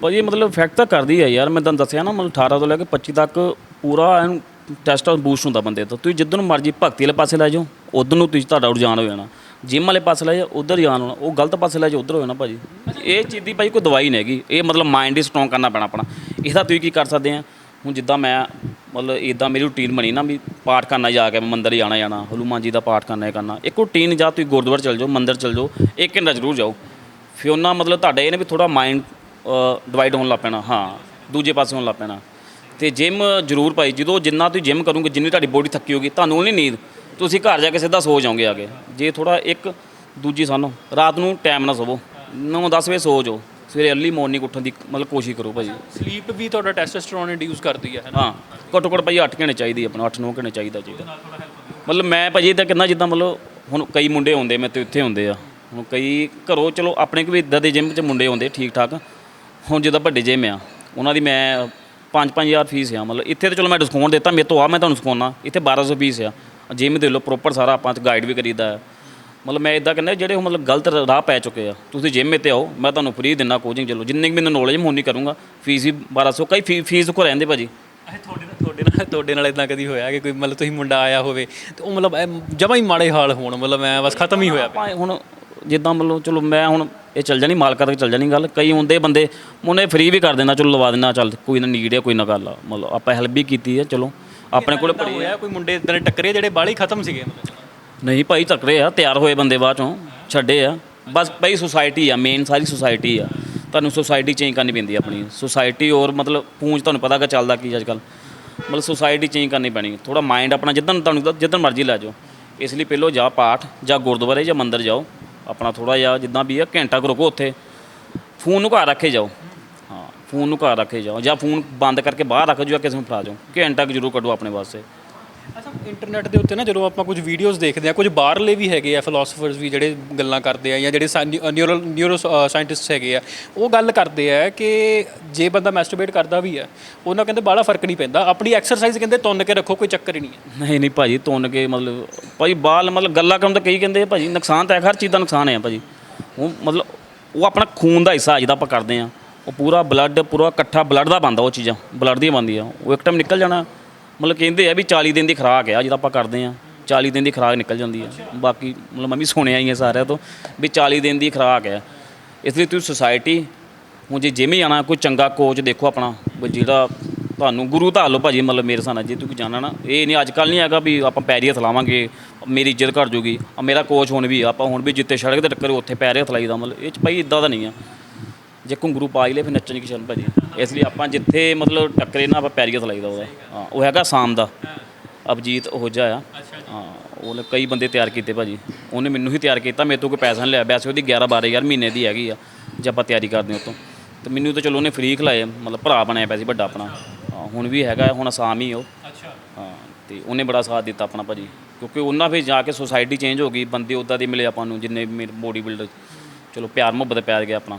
ਭਾਜੀ ਮਤਲਬ ਇਫੈਕਟ ਤਾਂ ਕਰਦੀ ਹੈ ਯਾਰ ਮੈਂ ਤੁਹਾਨੂੰ ਦੱਸਿਆ ਨਾ ਮਤਲਬ 18 ਤੋਂ ਲੈ ਕੇ 25 ਤੱਕ ਪੂਰਾ ਐਨ ਟੈਸਟ ਬੂਸਟ ਹੁੰਦਾ ਬੰਦੇ ਤੋਂ। ਤੁਸੀਂ ਜਿੱਦਨ ਮਰਜ਼ੀ ਭਗਤੀ ਵਾਲੇ ਪਾਸੇ ਲੈ ਜਾਓ, ਉਧਰ ਨੂੰ ਤੁਸੀਂ ਤੁਹਾਡਾ ਰੁਝਾਨ ਹੋ ਜਾਣਾ। ਜਿਮ ਵਾਲੇ ਪਾਸੇ ਲੈ ਜਾਓ, ਉਧਰ ਜਾਣ ਹੋਣਾ। ਉਹ ਗਲਤ ਪਾਸੇ ਲੈ ਜਾਓ, ਉਧਰ ਹੋ ਜਾਣਾ ਭਾਜੀ। ਇਹ ਚੀਜ਼ ਦੀ ਭਾਈ ਕੋਈ ਦਵਾਈ ਨਹੀਂ ਹੈਗੀ। ਇਹ ਮਤਲਬ ਮਾਈਂਡ ਹੀ ਸਟਰੋਂਗ ਕਰਨਾ ਪੈਣਾ ਆਪਣਾ। ਇਹਦਾ ਤੁਸੀਂ ਕੀ ਕਰ ਸਕਦੇ ਆ? ਹੁਣ ਜਿੱਦਾਂ ਮੈਂ, ਮਤਲਬ ਇਦਾਂ ਮੇਰੀ ਰੂਟੀਨ ਬਣੀ ਨਾ ਵੀ ਪਾਠ ਕਰਨਾ ਜਾ ਕੇ ਮੈਂ ਮੰਦਰ ਜਾਣਾ ਜਾਣਾ, ਹਨੂਮਾਨ ਜੀ ਦਾ ਪਾਠ ਕਰਨਾ ਹੀ ਕਰਨਾ। ਇੱਕ ਰੁਟੀਨ ਜਾਂ ਤੁਸੀਂ ਗੁਰਦੁਆਰੇ ਚਲ ਜਾਓ, ਮੰਦਰ ਚਲ ਜਾਓ, ਇੱਕ ਘੰਟਾ ਜ਼ਰੂਰ ਜਾਓ। ਫਿਰ ਉਹਨਾਂ ਮਤਲਬ ਤੁਹਾਡਾ ਇਹ ਨੇ ਵੀ ਥੋੜਾ ਮਾਈਂਡ ਡਿਵਾਈਡ ਹੋਣ ਲੱਗ ਪੈਣਾ। ਹਾਂ, ਦੂਜੇ ਪਾਸੇ ਹੋਣ ਲੱਗ ਪੈਣਾ। ਤੇ ਜਿਮ ਜ਼ਰੂਰ ਭਾਈ ਜਦੋਂ ਜਿੰਨਾ ਤੁਸੀਂ ਜਿਮ ਕਰੋਗੇ ਜਿੰਨੀ ਤੁਹਾਡੀ ਬੋਡੀ ਥੱਕੀ ਹੋਗੀ ਤੁਹਾਨੂੰ ਨਹੀਂ ਨੀਂਦ ਤੁਸੀਂ ਘਰ ਜਾ ਕੇ ਸਿੱਧਾ ਸੋ ਜਾਓਗੇ ਆ ਕੇ। ਜੇ ਥੋੜਾ ਇੱਕ ਦੂਜੀ ਸਾਨੂੰ ਰਾਤ ਨੂੰ ਟਾਈਮ ਨਾਲ ਸੋਵੋ 9-10 ਵਜੇ ਸੋ ਜਾਓ ਸਵੇਰੇ ਅਰਲੀ ਮਾਰਨਿੰਗ ਉੱਠਣ ਦੀ ਮਤਲਬ ਕੋਸ਼ਿਸ਼ ਕਰੋ ਭਾਜੀ ਸਲੀਪ ਵੀ ਤੁਹਾਡਾ ਟੈਸਟੋਸਟੇਰੋਨ ਇੰਡਿਊਸ ਕਰਦੀ ਹੈ ਹਾਂ ਘੱਟੋ ਘੱਟ ਭਾਈ 8 ਘੰਟੇ ਚਾਹੀਦੀ ਆਪਣਾ 8-9 ਘੰਟੇ ਚਾਹੀਦਾ ਚਾਹੀਦਾ। ਮਤਲਬ ਮੈਂ ਭਾਜੀ ਤਾਂ ਕਿੰਨਾ ਜਿੱਦਾਂ ਮਤਲਬ ਹੁਣ ਕਈ ਮੁੰਡੇ ਹੁੰਦੇ ਮੈਂ ਤੇ ਇੱਥੇ ਹੁੰਦੇ ਆ। ਹੁਣ ਕਈ ਘਰੋਂ ਚਲੋ ਆਪਣੇ ਵੀ ਇਦਾਂ ਦੇ ਜਿਮ 'ਚ ਮੁੰਡੇ ਹੁੰਦੇ ਠੀਕ ਠਾਕ ਹੁਣ ਜਿੱਦਾਂ ਵੱਡੇ ਜਿਮ ਆ ਉਹਨਾਂ ਦੀ ਮੈਂ 5-5000 ਫੀਸ ਆ ਮਤਲਬ ਇੱਥੇ ਤਾਂ ਚਲੋ ਮੈਂ ਡਿਸਕਾਊਂਟ ਦਿੱਤਾ ਮੇਰੇ ਤੋਂ ਆ ਮੈਂ ਤੁਹਾਨੂੰ ਸਿਖਾਉਣਾ ਇੱਥੇ 1200 ਫੀਸ ਆ। ਜਿਮ ਦੇ ਲੋ ਪ੍ਰੋਪਰ ਸਾਰਾ ਆਪਾਂ ਗਾਈਡ ਵੀ ਕਰੀਦਾ ਹੈ ਮਤਲਬ ਮੈਂ ਇਦਾਂ ਕਹਿੰਦਾ ਜਿਹੜੇ ਉਹ ਮਤਲਬ ਗਲਤ ਰਾਹ ਪੈ ਚੁੱਕੇ ਆ ਤੁਸੀਂ ਜਿਮ ਤੇ ਆਓ ਮੈਂ ਤੁਹਾਨੂੰ ਫ੍ਰੀ ਦਿੰਦਾ ਕੋਚਿੰਗ ਚਲੋ। ਜਿੰਨੀ ਕੁ ਮੈਨੂੰ ਨੌਲੇਜ ਉਨੀ ਕਰੂੰਗਾ। ਫੀਸ ਵੀ 1200 ਕਈ ਫੀਸ ਕੋ ਰਹਿੰਦੇ ਭਾਜੀ। ਤੁਹਾਡੇ ਨਾਲ ਤੁਹਾਡੇ ਨਾਲ ਤੁਹਾਡੇ ਨਾਲ ਇਦਾਂ ਕਦੀ ਹੋਇਆ ਕਿ ਕੋਈ ਮਤਲਬ ਤੁਸੀਂ ਮੁੰਡਾ ਆਇਆ ਹੋਵੇ ਤੇ ਉਹ ਮਤਲਬ ਜਮਾ ਹੀ ਮਾੜੇ ਹਾਲ ਹੋਣ ਮਤਲਬ ਮੈਂ ਬਸ ਖਤਮ ਹੀ ਹੋਇਆ ਪਿਆ। ਹੁਣ ਜਿੱਦਾਂ ਮਤਲਬ ਚਲੋ ਮੈਂ ਹੁਣ ਇਹ ਚੱਲ ਜਾਣੀ ਮਾਲਕਾਂ ਤੱਕ ਚੱਲ ਜਾਣੀ ਗੱਲ। ਕਈ ਹੁੰਦੇ ਬੰਦੇ ਉਹਨੇ ਫ੍ਰੀ ਵੀ ਕਰ ਦਿੰਦਾ ਚਲੋ ਲਵਾ ਦਿੰਦਾ ਚੱਲ ਕੋਈ ਨਾ ਨੀਡ ਹੈ ਕੋਈ ਨਾ ਗੱਲ ਆ। ਮਤਲਬ ਆਪਾਂ ਹੈਲਪ ਵੀ ਕੀਤੀ ਹੈ ਚਲੋ। ਆਪਣੇ ਕੋਲ ਏਦਾਂ ਹੋਇਆ ਕੋਈ ਮੁੰਡੇ ਇਦਾਂ ਦੇ ਟੱਕਰੇ ਜਿਹੜੇ ਬਾਹਲੇ ਹੀ ਖਤਮ ਸੀਗੇ? ਮਤਲਬ ਨਹੀਂ ਭਾਈ ਤਕੜੇ ਆ ਤਿਆਰ ਹੋਏ ਬੰਦੇ ਬਾਅਦ ਚੋਂ ਛੱਡੇ ਆ। ਬਸ ਭਾਈ ਸੁਸਾਇਟੀ ਆ ਮੇਨ ਸਾਰੀ ਸੁਸਾਇਟੀ ਆ। ਤੁਹਾਨੂੰ ਸੁਸਾਇਟੀ ਚੇਂਜ ਕਰਨੀ ਪੈਂਦੀ ਆਪਣੀ। ਸੁਸਾਇਟੀ ਔਰ ਮਤਲਬ ਪੂੰਝ ਤੁਹਾਨੂੰ ਪਤਾ ਕਿ ਚੱਲਦਾ ਕੀ ਅੱਜ ਕੱਲ ਮਤਲਬ ਸੁਸਾਇਟੀ ਚੇਂਜ ਕਰਨੀ ਪੈਣੀ। ਥੋੜਾ ਮਾਈਂਡ ਆਪਣਾ ਜਿੱਦਣ ਤੁਹਾਨੂੰ ਜਿੱਦਣ ਮਰਜ਼ੀ ਲੈ ਜਾਓ। ਇਸ ਲਈ ਪਹਿਲਾਂ ਜਾ ਪਾਠ ਜਾਂ ਗੁਰਦੁਆਰੇ ਜਾਂ ਮੰਦਿਰ ਜਾਓ। ਆਪਣਾ ਥੋੜਾ ਜਿਹਾ ਜਿੱਦਾਂ ਵੀ ਆ, ਘੰਟਾ ਕੁ ਰੁਕੋ ਉੱਥੇ। ਫੋਨ ਨੂੰ ਘਰ ਰੱਖੇ ਜਾਓ। ਹਾਂ, ਫੋਨ ਨੂੰ ਘਰ ਰੱਖੇ ਜਾਓ ਜਾਂ ਫੋਨ ਬੰਦ ਕਰਕੇ ਬਾਹਰ ਰੱਖ ਜਾਓ ਜਾਂ ਕਿਸੇ ਨੂੰ ਫੜਾ ਜਾਓ ਘੰਟਾ ਕੁ ਜ਼ਰੂਰ ਕੱਢੋ ਆਪਣੇ ਵਾਸਤੇ। ਇੰਟਰਨੈਟ ਦੇ ਉੱਤੇ ਨਾ ਜਦੋਂ ਆਪਾਂ ਕੁਝ ਵੀਡੀਓਜ਼ ਦੇਖਦੇ ਆ, ਕੁਝ ਬਾਹਰਲੇ ਵੀ ਹੈਗੇ ਆ ਫਿਲਾਸਫਰਸ ਵੀ ਜਿਹੜੇ ਗੱਲਾਂ ਕਰਦੇ ਆ ਜਾਂ ਜਿਹੜੇ ਨਿਊਰੋ ਨਿਊਰੋ ਸਾਇੰਟਿਸਟ ਹੈਗੇ ਆ, ਉਹ ਗੱਲ ਕਰਦੇ ਆ ਕਿ ਜੇ ਬੰਦਾ ਮੈਸਟਰਬੇਟ ਕਰਦਾ ਵੀ ਆ, ਉਹਨਾਂ ਕਹਿੰਦੇ ਬਾਹਲਾ ਫ਼ਰਕ ਨਹੀਂ ਪੈਂਦਾ, ਆਪਣੀ ਐਕਸਰਸਾਈਜ਼ ਕਹਿੰਦੇ ਤੁੰਨ ਕੇ ਰੱਖੋ, ਕੋਈ ਚੱਕਰ ਹੀ ਨਹੀਂ ਹੈ। ਨਹੀਂ ਨਹੀਂ ਭਾਜੀ, ਤੁੰਨ ਕੇ ਮਤਲਬ, ਭਾਜੀ ਬਾਲ ਮਤਲਬ ਗੱਲਾਂ ਕਰਨ ਤਾਂ ਕਈ ਕਹਿੰਦੇ ਆ ਭਾਜੀ, ਨੁਕਸਾਨ ਤਾਂ ਹੈ, ਹਰ ਚੀਜ਼ ਦਾ ਨੁਕਸਾਨ ਹੈ ਭਾਜੀ। ਉਹ ਮਤਲਬ, ਉਹ ਆਪਣਾ ਖੂਨ ਦਾ ਹਿੱਸਾ ਜਿਹਦਾ ਆਪਾਂ ਕਰਦੇ ਆ, ਉਹ ਪੂਰਾ ਬਲੱਡ ਪੂਰਾ ਇਕੱਠਾ ਬਲੱਡ ਦਾ ਬਣਦਾ ਉਹ ਚੀਜ਼ਾਂ ਬਲੱਡ ਦੀਆਂ ਬਣਦੀਆਂ, ਉਹ ਇੱਕ ਟਾਈਮ ਨਿਕਲ ਜਾਣਾ ਮਤਲਬ ਕਹਿੰਦੇ ਆ ਵੀ 40 ਦਿਨ ਦੀ ਖੁਰਾਕ ਆ ਜਿਹਦਾ ਆਪਾਂ ਕਰਦੇ ਆ। 40 ਦਿਨ ਦੀ ਖੁਰਾਕ ਨਿਕਲ ਜਾਂਦੀ ਆ। ਬਾਕੀ ਮਤਲਬ ਮੈਂ ਵੀ ਸੁਣਿਆ ਹੀ ਆ ਸਾਰਿਆਂ ਤੋਂ ਵੀ 40 ਦਿਨ ਦੀ ਖੁਰਾਕ ਆ। ਇਸ ਲਈ ਤੁਸੀਂ ਸੁਸਾਇਟੀ ਹੁਣ ਜੇ ਜਿਵੇਂ ਜਾਣਾ ਕੋਈ ਚੰਗਾ ਕੋਚ ਦੇਖੋ ਆਪਣਾ ਜਿਹੜਾ ਤੁਹਾਨੂੰ ਗੁਰੂ ਧਾਰ ਲਓ ਭਾਜੀ ਮਤਲਬ ਮੇਰੇ ਸਾਨਾ ਜੇ ਤੁਸੀਂ ਜਾਣਾ ਨਾ ਇਹ ਨਹੀਂ ਅੱਜ ਕੱਲ ਨਹੀਂ ਹੈਗਾ ਵੀ ਆਪਾਂ ਪੈਰੀ ਹੱਥ ਲਾਵਾਂਗੇ ਮੇਰੀ ਇੱਜ਼ਤ ਘਟ ਜੂਗੀ। ਮੇਰਾ ਕੋਚ ਹੁਣ ਵੀ ਆ, ਆਪਾਂ ਹੁਣ ਵੀ ਜਿੱਤੇ ਸੜਕ ਤੇ ਟੱਕਰ ਉੱਥੇ ਪੈਰੀ ਹੱਥ ਲਾਈਦਾ ਮਤਲਬ ਇਹ ਚ ਭਾਈ ਇਦਾਂ ਦਾ ਨਹੀਂ ਆ। ਜੇ ਘੁੰਗਰੂ ਪਾ ਹੀ ਲਏ ਫਿਰ ਨੱਚਣ ਕੀ ਸ਼ਰਨ ਭਾਜੀ ਇਸ ਲਈ ਆਪਾਂ ਜਿੱਥੇ ਮਤਲਬ ਟੱਕਰੇ ਨਾ ਆਪਾਂ ਪੈਰੀ ਹੱਥ ਲਾਈਦਾ ਉਹਦਾ। ਹਾਂ ਉਹ ਹੈਗਾ ਸਾਮ ਦਾ। ਅਭਜੀਤ ਉਹ ਜਿਹਾ ਆ। ਹਾਂ ਉਹਨੇ ਕਈ ਬੰਦੇ ਤਿਆਰ ਕੀਤੇ ਭਾਜੀ। ਉਹਨੇ ਮੈਨੂੰ ਹੀ ਤਿਆਰ ਕੀਤਾ ਮੇਰੇ ਤੋਂ ਕੋਈ ਪੈਸਾ ਨਹੀਂ ਲਿਆ। ਵੈਸੇ ਉਹਦੀ 11 12000 ਮਹੀਨੇ ਦੀ ਹੈਗੀ ਆ ਜੇ ਆਪਾਂ ਤਿਆਰੀ ਕਰਦੇ ਹਾਂ ਉਹ ਤੋਂ ਮੈਨੂੰ ਤਾਂ ਚਲੋ ਉਹਨੇ ਫ੍ਰੀ ਖਿਲਾਏ ਮਤਲਬ ਭਰਾ ਬਣਿਆ ਪਿਆ ਸੀ ਵੱਡਾ ਆਪਣਾ। ਹੁਣ ਵੀ ਹੈਗਾ ਹੁਣ ਆਸਾਮ ਹੀ ਉਹ। ਅੱਛਾ। ਹਾਂ ਤੇ ਉਹਨੇ ਬੜਾ ਸਾਥ ਦਿੱਤਾ ਆਪਣਾ ਭਾਜੀ। ਕਿਉਂਕਿ ਉਹਨਾਂ ਫਿਰ ਜਾ ਕੇ ਸੁਸਾਇਟੀ ਚੇਂਜ ਹੋ ਗਈ ਬੰਦੇ ਉੱਦਾਂ ਦੇ ਮਿਲੇ ਆਪਾਂ ਨੂੰ ਜਿੰਨੇ ਮੇਰੇ ਬੋਡੀ ਬਿਲਡਰ ਚਲੋ ਪਿਆਰ ਮੁਹੱਬਤ ਪੈ ਗਿਆ ਆਪਣਾ।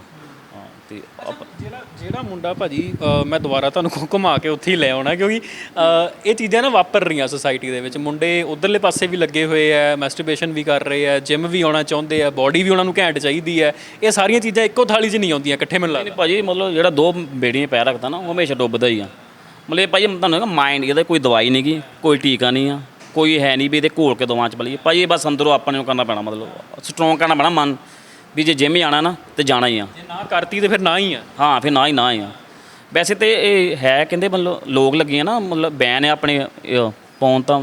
ਤੇ ਆਪ- ਜਿਹੜਾ ਜਿਹੜਾ ਮੁੰਡਾ ਭਾਜੀ ਅ, ਮੈਂ ਦੁਬਾਰਾ ਤੁਹਾਨੂੰ ਘੁ- ਘੁਮਾ ਕੇ ਉੱਥੇ ਹੀ ਲੈ ਆਉਣਾ ਕਿਉਂਕਿ ਅ, ਇਹ ਚੀਜ਼ਾਂ ਨਾ ਵਾਪਰ ਰਹੀਆਂ ਸੋਸਾਇਟੀ ਦੇ ਵਿੱਚ। ਮੁੰਡੇ ਉਧਰਲੇ ਪਾਸੇ ਵੀ ਲੱਗੇ ਹੋਏ ਆ ਮੈਸਟਰਬੇਸ਼ਨ ਵੀ ਕਰ ਰਹੇ ਆ ਜਿਮ ਵੀ ਆਉਣਾ ਚਾਹੁੰਦੇ ਆ ਬਾਡੀ ਵੀ ਉਹਨਾਂ ਨੂੰ ਘੈਂਟ ਚਾਹੀਦੀ ਹੈ ਇਹ ਸਾਰੀਆਂ ਚੀਜ਼ਾਂ ਇੱਕੋ ਥਾਲੀ 'ਚ ਨਹੀਂ ਆਉਂਦੀਆਂ ਇਕੱਠੇ ਮੈਨੂੰ ਲੱਗਦਾ ਨਹੀਂ ਭਾਜੀ ਮਤਲਬ ਜਿਹੜਾ ਦੋ ਬੇੜੀਆਂ ਪੈਰ ਰੱਖਦਾ ਨਾ ਉਹ ਹਮੇਸ਼ਾ ਡੁੱਬਦਾ ਹੀ ਆ। ਮਤਲਬ ਇਹ ਭਾਜੀ ਤੁਹਾਨੂੰ ਮਾਈਂਡ ਇਹਦਾ ਕੋਈ ਦਵਾਈ ਨਹੀਂ ਗੀ ਕੋਈ ਟੀਕਾ ਨਹੀਂ ਆ ਕੋਈ ਹੈ ਨਹੀਂ ਵੀ ਇਹਦੇ ਘੋਲ ਕੇ ਦਵਾਂ ਚ ਬਲੀਏ ਭਾਜੀ ਇਹ ਬਸ ਅੰਦਰੋਂ ਆਪਾਂ ਨੂੰ ਕਰਨਾ ਪੈਣਾ ਮਤਲਬ ਸਟਰੋਂਗ ਕਰਨਾ ਪੈਣਾ ਮਨ। ਵੀ ਜੇ ਜਿਮ ਜਾਣਾ ਨਾ ਤੇ ਜਾਣਾ ਹੀ ਆ। ਜੇ ਨਾ ਕਰਤੀ ਤੇ ਫਿਰ ਨਾ ਹੀ ਆ। ਹਾਂ ਫਿਰ ਨਾ ਹੀ ਨਾ ਹੀ ਆ। ਵੈਸੇ ਤੇ ਇਹ ਹੈ ਕਹਿੰਦੇ ਮਤਲਬ ਲੋਕ ਲੱਗੀਆਂ ਨਾ ਮਤਲਬ ਬੈਨ ਹੈ ਆਪਣੇ ਪਾਉਣ ਤਾਂ।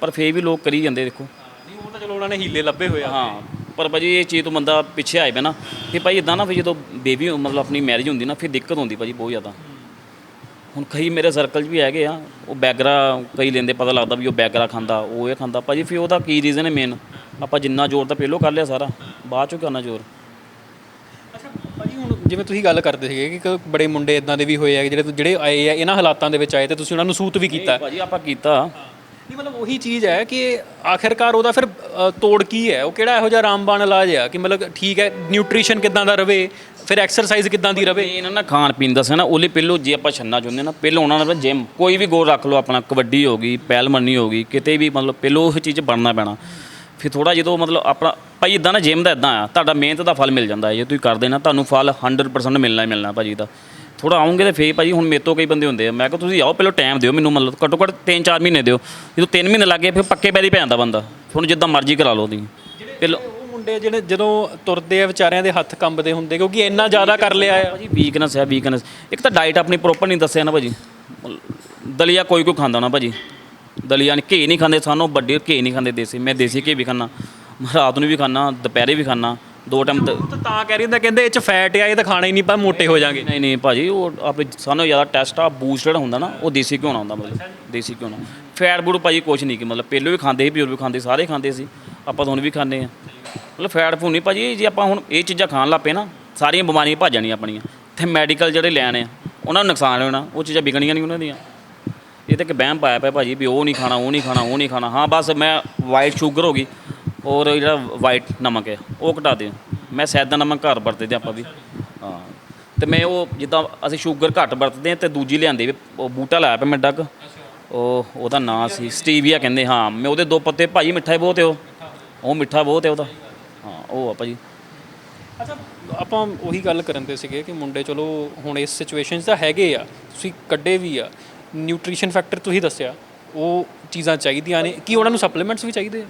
ਪਰ ਫੇਰ ਵੀ ਲੋਕ ਕਰੀ ਜਾਂਦੇ ਦੇਖੋ। ਨਹੀਂ ਉਹ ਤਾਂ ਚਲੋ ਉਹਨਾਂ ਨੇ ਹੀਲੇ ਲੱਭੇ ਹੋਏ ਆ। ਹਾਂ ਪਰ ਭਾਜੀ ਇਹ ਚੀਜ਼ ਤੋਂ ਬੰਦਾ ਪਿੱਛੇ ਆਏ ਪਿਆ ਨਾ। ਫਿਰ ਭਾਈ ਇਦਾਂ ਨਾ ਫਿਰ ਜਦੋਂ ਬੇਬੀ ਮਤਲਬ ਆਪਣੀ ਮੈਰਿਜ ਹੁੰਦੀ ਨਾ ਫਿਰ ਦਿੱਕਤ ਹੁੰਦੀ ਭਾਜੀ ਬਹੁਤ ਜ਼ਿਆਦਾ। ਹੁਣ ਕਈ ਮੇਰੇ ਸਰਕਲ 'ਚ ਵੀ ਹੈਗੇ ਆ ਉਹ ਬੈਗਰਾ ਕਈ ਲੈਂਦੇ ਪਤਾ ਲੱਗਦਾ ਵੀ ਉਹ ਬੈਗਰਾ ਖਾਂਦਾ ਉਹ ਇਹ ਖਾਂਦਾ ਭਾਜੀ ਫਿਰ ਉਹਦਾ ਕੀ ਰੀਜ਼ਨ ਹੈ ਮੇਨ ਆਪਾਂ ਜਿੰਨਾ ਜ਼ੋਰ ਤਾਂ ਪਹਿਲੋਂ ਕਰ ਲਿਆ ਸਾਰਾ ਬਾਅਦ 'ਚੋਂ ਕਰਨਾ ਜ਼ੋਰ। ਅੱਛਾ ਭਾਜੀ ਹੁਣ ਜਿਵੇਂ ਤੁਸੀਂ ਗੱਲ ਕਰਦੇ ਸੀਗੇ ਕਿ ਕ- ਬੜੇ ਮੁੰਡੇ ਇਦਾਂ ਦੇ ਵੀ ਹੋਏ ਆ ਜਿਹੜੇ ਜਿਹੜੇ ਆਏ ਆ ਇਹਨਾਂ ਹਾਲਾਤਾਂ ਦੇ ਵਿੱਚ ਆਏ ਤੇ ਤੁਸੀਂ ਉਹਨਾਂ ਨੂੰ ਸੂਤ ਵੀ ਕੀਤਾ। ਭਾਜੀ ਆਪਾਂ ਕੀਤਾ। ਨਹੀਂ ਮਤਲਬ ਉਹੀ ਚੀਜ਼ ਹੈ ਕਿ ਆਖਿਰਕਾਰ ਉਹਦਾ ਫਿਰ ਅ, ਤੋੜ ਕੀ ਹੈ? ਉਹ ਕਿਹੜਾ ਇਹੋ ਜਿਹਾ ਰਾਮਬਾਣ ਇਲਾਜ ਆ ਕਿ ਮਤਲਬ ਠੀਕ ਹੈ ਨਿਊਟ੍ਰੀਸ਼ਨ ਕਿਦਾਂ ਦਾ ਰਵੇ ਫਿਰ ਐਕਸਰਸਾਈਜ਼ ਕਿਦਾਂ ਦੀ ਰਵੇ? ਇਹਨਾਂ ਨਾ ਖਾਣ ਪੀਣ ਦਾ ਸੀ ਨਾ ਉਹਲੇ ਪਹਿਲੋਂ ਜੇ ਆਪਾਂ ਛੰਨਾ ਚਾਹੁੰਦੇ ਨਾ ਪਹਿਲੋਂ ਉਹਨਾਂ ਨਾਲ ਜਿਮ ਕੋਈ ਵੀ ਗੋਲ ਰੱਖ ਲਓ ਆਪਣਾ ਕਬੱਡੀ ਹੋ ਗਈ ਪਹਿਲਵਾਨੀ ਹੋ ਗਈ ਕਿਤੇ ਵੀ ਮਤਲਬ ਪਹਿਲੋਂ ਉਹ ਚੀਜ਼ ਬਣਨਾ ਪੈਣਾ। ਫਿਰ ਥੋੜਾ ਜਦੋਂ ਮਤਲਬ ਆਪਣਾ ਭਾਈ ਇਦਾਂ ਨਾ ਜਿਮ ਦਾ ਇਦਾਂ ਆ ਤੁਹਾਡਾ ਮਿਹਨਤ ਦਾ ਫਲ ਮਿਲ ਜਾਂਦਾ ਹੈ ਜੇ ਤੁਸੀਂ ਕਰਦੇ ਨਾ ਤੁਹਾਨੂੰ ਫਲ 100% ਮਿਲਣਾ ਹੀ ਮਿਲਣਾ ਭਾਜੀ ਦਾ। ਥੋੜਾ ਆਉਂਗੇ ਤੇ ਫੇਰ ਭਾਜੀ ਹੁਣ ਮੇਰੇ ਤੋਂ ਕਈ ਬੰਦੇ ਹੁੰਦੇ ਆ ਮੈਂ ਕਿਹਾ ਤੁਸੀਂ ਆਓ ਪਹਿਲਾਂ ਟਾਈਮ ਦਿਓ ਮੈਨੂੰ ਮਤਲਬ ਘੱਟੋ ਘੱਟ 3-4 ਮਹੀਨੇ ਦਿਓ। ਜਦੋਂ 3 ਮਹੀਨੇ ਲੱਗੇ ਫਿਰ ਪੱਕੇ ਪੈਰੀ ਪੈ ਜਾਂਦਾ ਬੰਦਾ। ਹੁਣ ਜਿੱਦਾਂ ਮਰਜ਼ੀ ਕਰਾ ਲਓ ਤੁਸੀਂ। ਪਹਿਲਾਂ ਮੁੰਡੇ ਜਿਹੜੇ ਜਦੋਂ ਤੁਰਦੇ ਆ ਵਿਚਾਰਿਆਂ ਦੇ ਹੱਥ ਕੰਬਦੇ ਹੁੰਦੇ ਕਿਉਂਕਿ ਇੰਨਾ ਜ਼ਿਆਦਾ ਕਰ ਲਿਆ ਆ। ਭਾਜੀ ਵੀਕਨੈਸ ਹੈ ਵੀਕਨੈਸ ਇੱਕ ਤਾਂ ਡਾਈਟ ਆਪਣੀ ਪ੍ਰੋਪਰ ਨਹੀਂ ਦੱਸਿਆ ਨਾ ਭਾਜੀ। ਦਲੀਆ ਕੋਈ ਕੋਈ ਖਾਂਦਾ ਨਾ ਭਾਜੀ। ਦਲੀਆ ਨਹੀਂ ਘੀ ਨਹੀਂ ਖਾਂਦੇ ਸਾਨੂੰ ਵੱਡੇ ਘੀ ਨਹੀਂ ਖਾਂਦੇ ਦੇਸੀ। ਮੈਂ ਦੇਸੀ ਘੀ ਵੀ ਖਾਂਦਾ ਰਾਤ ਨੂੰ ਵੀ ਖਾਂਦਾ ਦੁਪਹਿਰੇ ਵੀ ਖਾਂਦਾ ਦੋ ਟਾਈਮ ਤਾਂ ਤਾਂ ਕਹਿ ਰਹੀ ਹੁੰਦਾ ਕਹਿੰਦੇ ਇਹ ਚ ਫੈਟ ਆ ਇਹ ਤਾਂ ਖਾਣਾ ਹੀ ਨਹੀਂ ਪਾ ਮੋਟੇ ਹੋ ਜਾਗੇ ਨਹੀਂ ਨਹੀਂ ਭਾਜੀ ਉਹ ਆਪੇ ਸਾਨੂੰ ਜ਼ਿਆਦਾ ਟੈਸਟ ਆ ਬੂਸਟਡ ਹੁੰਦਾ ਨਾ ਉਹ ਦੇਸੀ ਘਿਓ ਨਾਲ ਹੁੰਦਾ ਮਤਲਬ ਦੇਸੀ ਘਿਓ ਨਾਲ। ਫੈਟ ਬੂਟ ਭਾਜੀ ਕੁਛ ਨਹੀਂ ਕਿ ਮਤਲਬ ਪਹਿਲੋਂ ਵੀ ਖਾਂਦੇ ਸੀ ਪਿਓਰ ਵੀ ਖਾਂਦੇ ਸਾਰੇ ਖਾਂਦੇ ਸੀ। ਆਪਾਂ ਤਾਂ ਹੁਣ ਵੀ ਖਾਂਦੇ ਆ। ਮਤਲਬ ਫੈਟ ਫੂਡ ਨਹੀਂ ਭਾਜੀ, ਜੇ ਆਪਾਂ ਹੁਣ ਇਹ ਚੀਜ਼ਾਂ ਖਾਣ ਲੱਪੇ ਨਾ, ਸਾਰੀਆਂ ਬਿਮਾਰੀਆਂ ਭੱਜ ਜਾਣੀਆਂ ਆਪਣੀਆਂ। ਤੇ ਮੈਡੀਕਲ ਜਿਹੜੇ ਲੈਣ ਆ, ਉਹਨਾਂ ਨੂੰ ਨੁਕਸਾਨ ਹੋਣਾ, ਉਹ ਚੀਜ਼ਾਂ ਵਿਕਣੀਆਂ ਨਹੀਂ ਉਹਨਾਂ ਦੀਆਂ। ਇਹ ਤਾਂ ਇੱਕ ਬਹਿਮ ਪਾਇਆ ਪਿਆ ਭਾਜੀ ਵੀ ਉਹ ਨਹੀਂ ਖਾਣਾ, ਉਹ ਨਹੀਂ ਖਾਣਾ, ਉਹ ਨਹੀਂ ਖਾਣਾ। ਹਾਂ, ਬਸ ਮੈਂ ਵਾਈਟ ਸ਼ੂਗਰ ਹੋ ਗਈ, ਔਰ ਜਿਹੜਾ ਵਾਈਟ ਨਮਕ ਹੈ, ਉਹ ਘਟਾ ਦਿਓ। ਮੈਂ ਸੈਦਾ ਨਮਕ ਘਰ ਵਰਤਦੇ ਤੇ ਆਪਾਂ ਵੀ। ਹਾਂ। ਤੇ ਮੈਂ ਉਹ ਜਿੱਦਾਂ ਅਸੀਂ ਸ਼ੂਗਰ ਘੱਟ ਵਰਤਦੇ ਆ ਤੇ ਦੂਜੀ ਲਿਆਂਦੀ ਵੀ, ਉਹ ਬੂਟਾ ਲਾਇਆ ਪਿਆ ਮੈਂ ਡੱਗ। ਉਹ, ਉਹਦਾ ਨਾਂ ਸੀ ਸਟੀਵੀਆ ਕਹਿੰਦੇ, ਹਾਂ। ਮੈਂ ਉਹਦੇ ਦੋ ਪੱਤੇ ਭਾਈ ਮਿੱਠਾ ਹੀ ਬਹੁਤ ਹੈ ਉਹ। ਉਹ ਮਿੱਠਾ ਬਹੁਤ ਹੈ ਉਹਦਾ। ਹਾਂ ਉਹ ਆ ਭਾਜੀ। ਅੱਛਾ ਆਪਾਂ ਉਹੀ ਗੱਲ ਕਰਨ ਦੇ ਸੀਗੇ ਕਿ ਮੁੰਡੇ ਚਲੋ ਹੁਣ ਇਸ ਸਿਚੁਏਸ਼ਨ 'ਚ ਤਾਂ ਹੈਗੇ ਆ ਤੁਸੀਂ ਕੱਢੇ ਵੀ ਆ। ਨਿਊਟ੍ਰੀਸ਼ਨ ਫੈਕਟਰ ਤੁਸੀਂ ਦੱਸਿਆ ਉਹ ਚੀਜ਼ਾਂ ਚਾਹੀਦੀਆਂ ਨੇ। ਕੀ ਉਹਨਾਂ ਨੂੰ ਸਪਲੀਮੈਂਟਸ ਵੀ ਚਾਹੀਦੇ ਆ?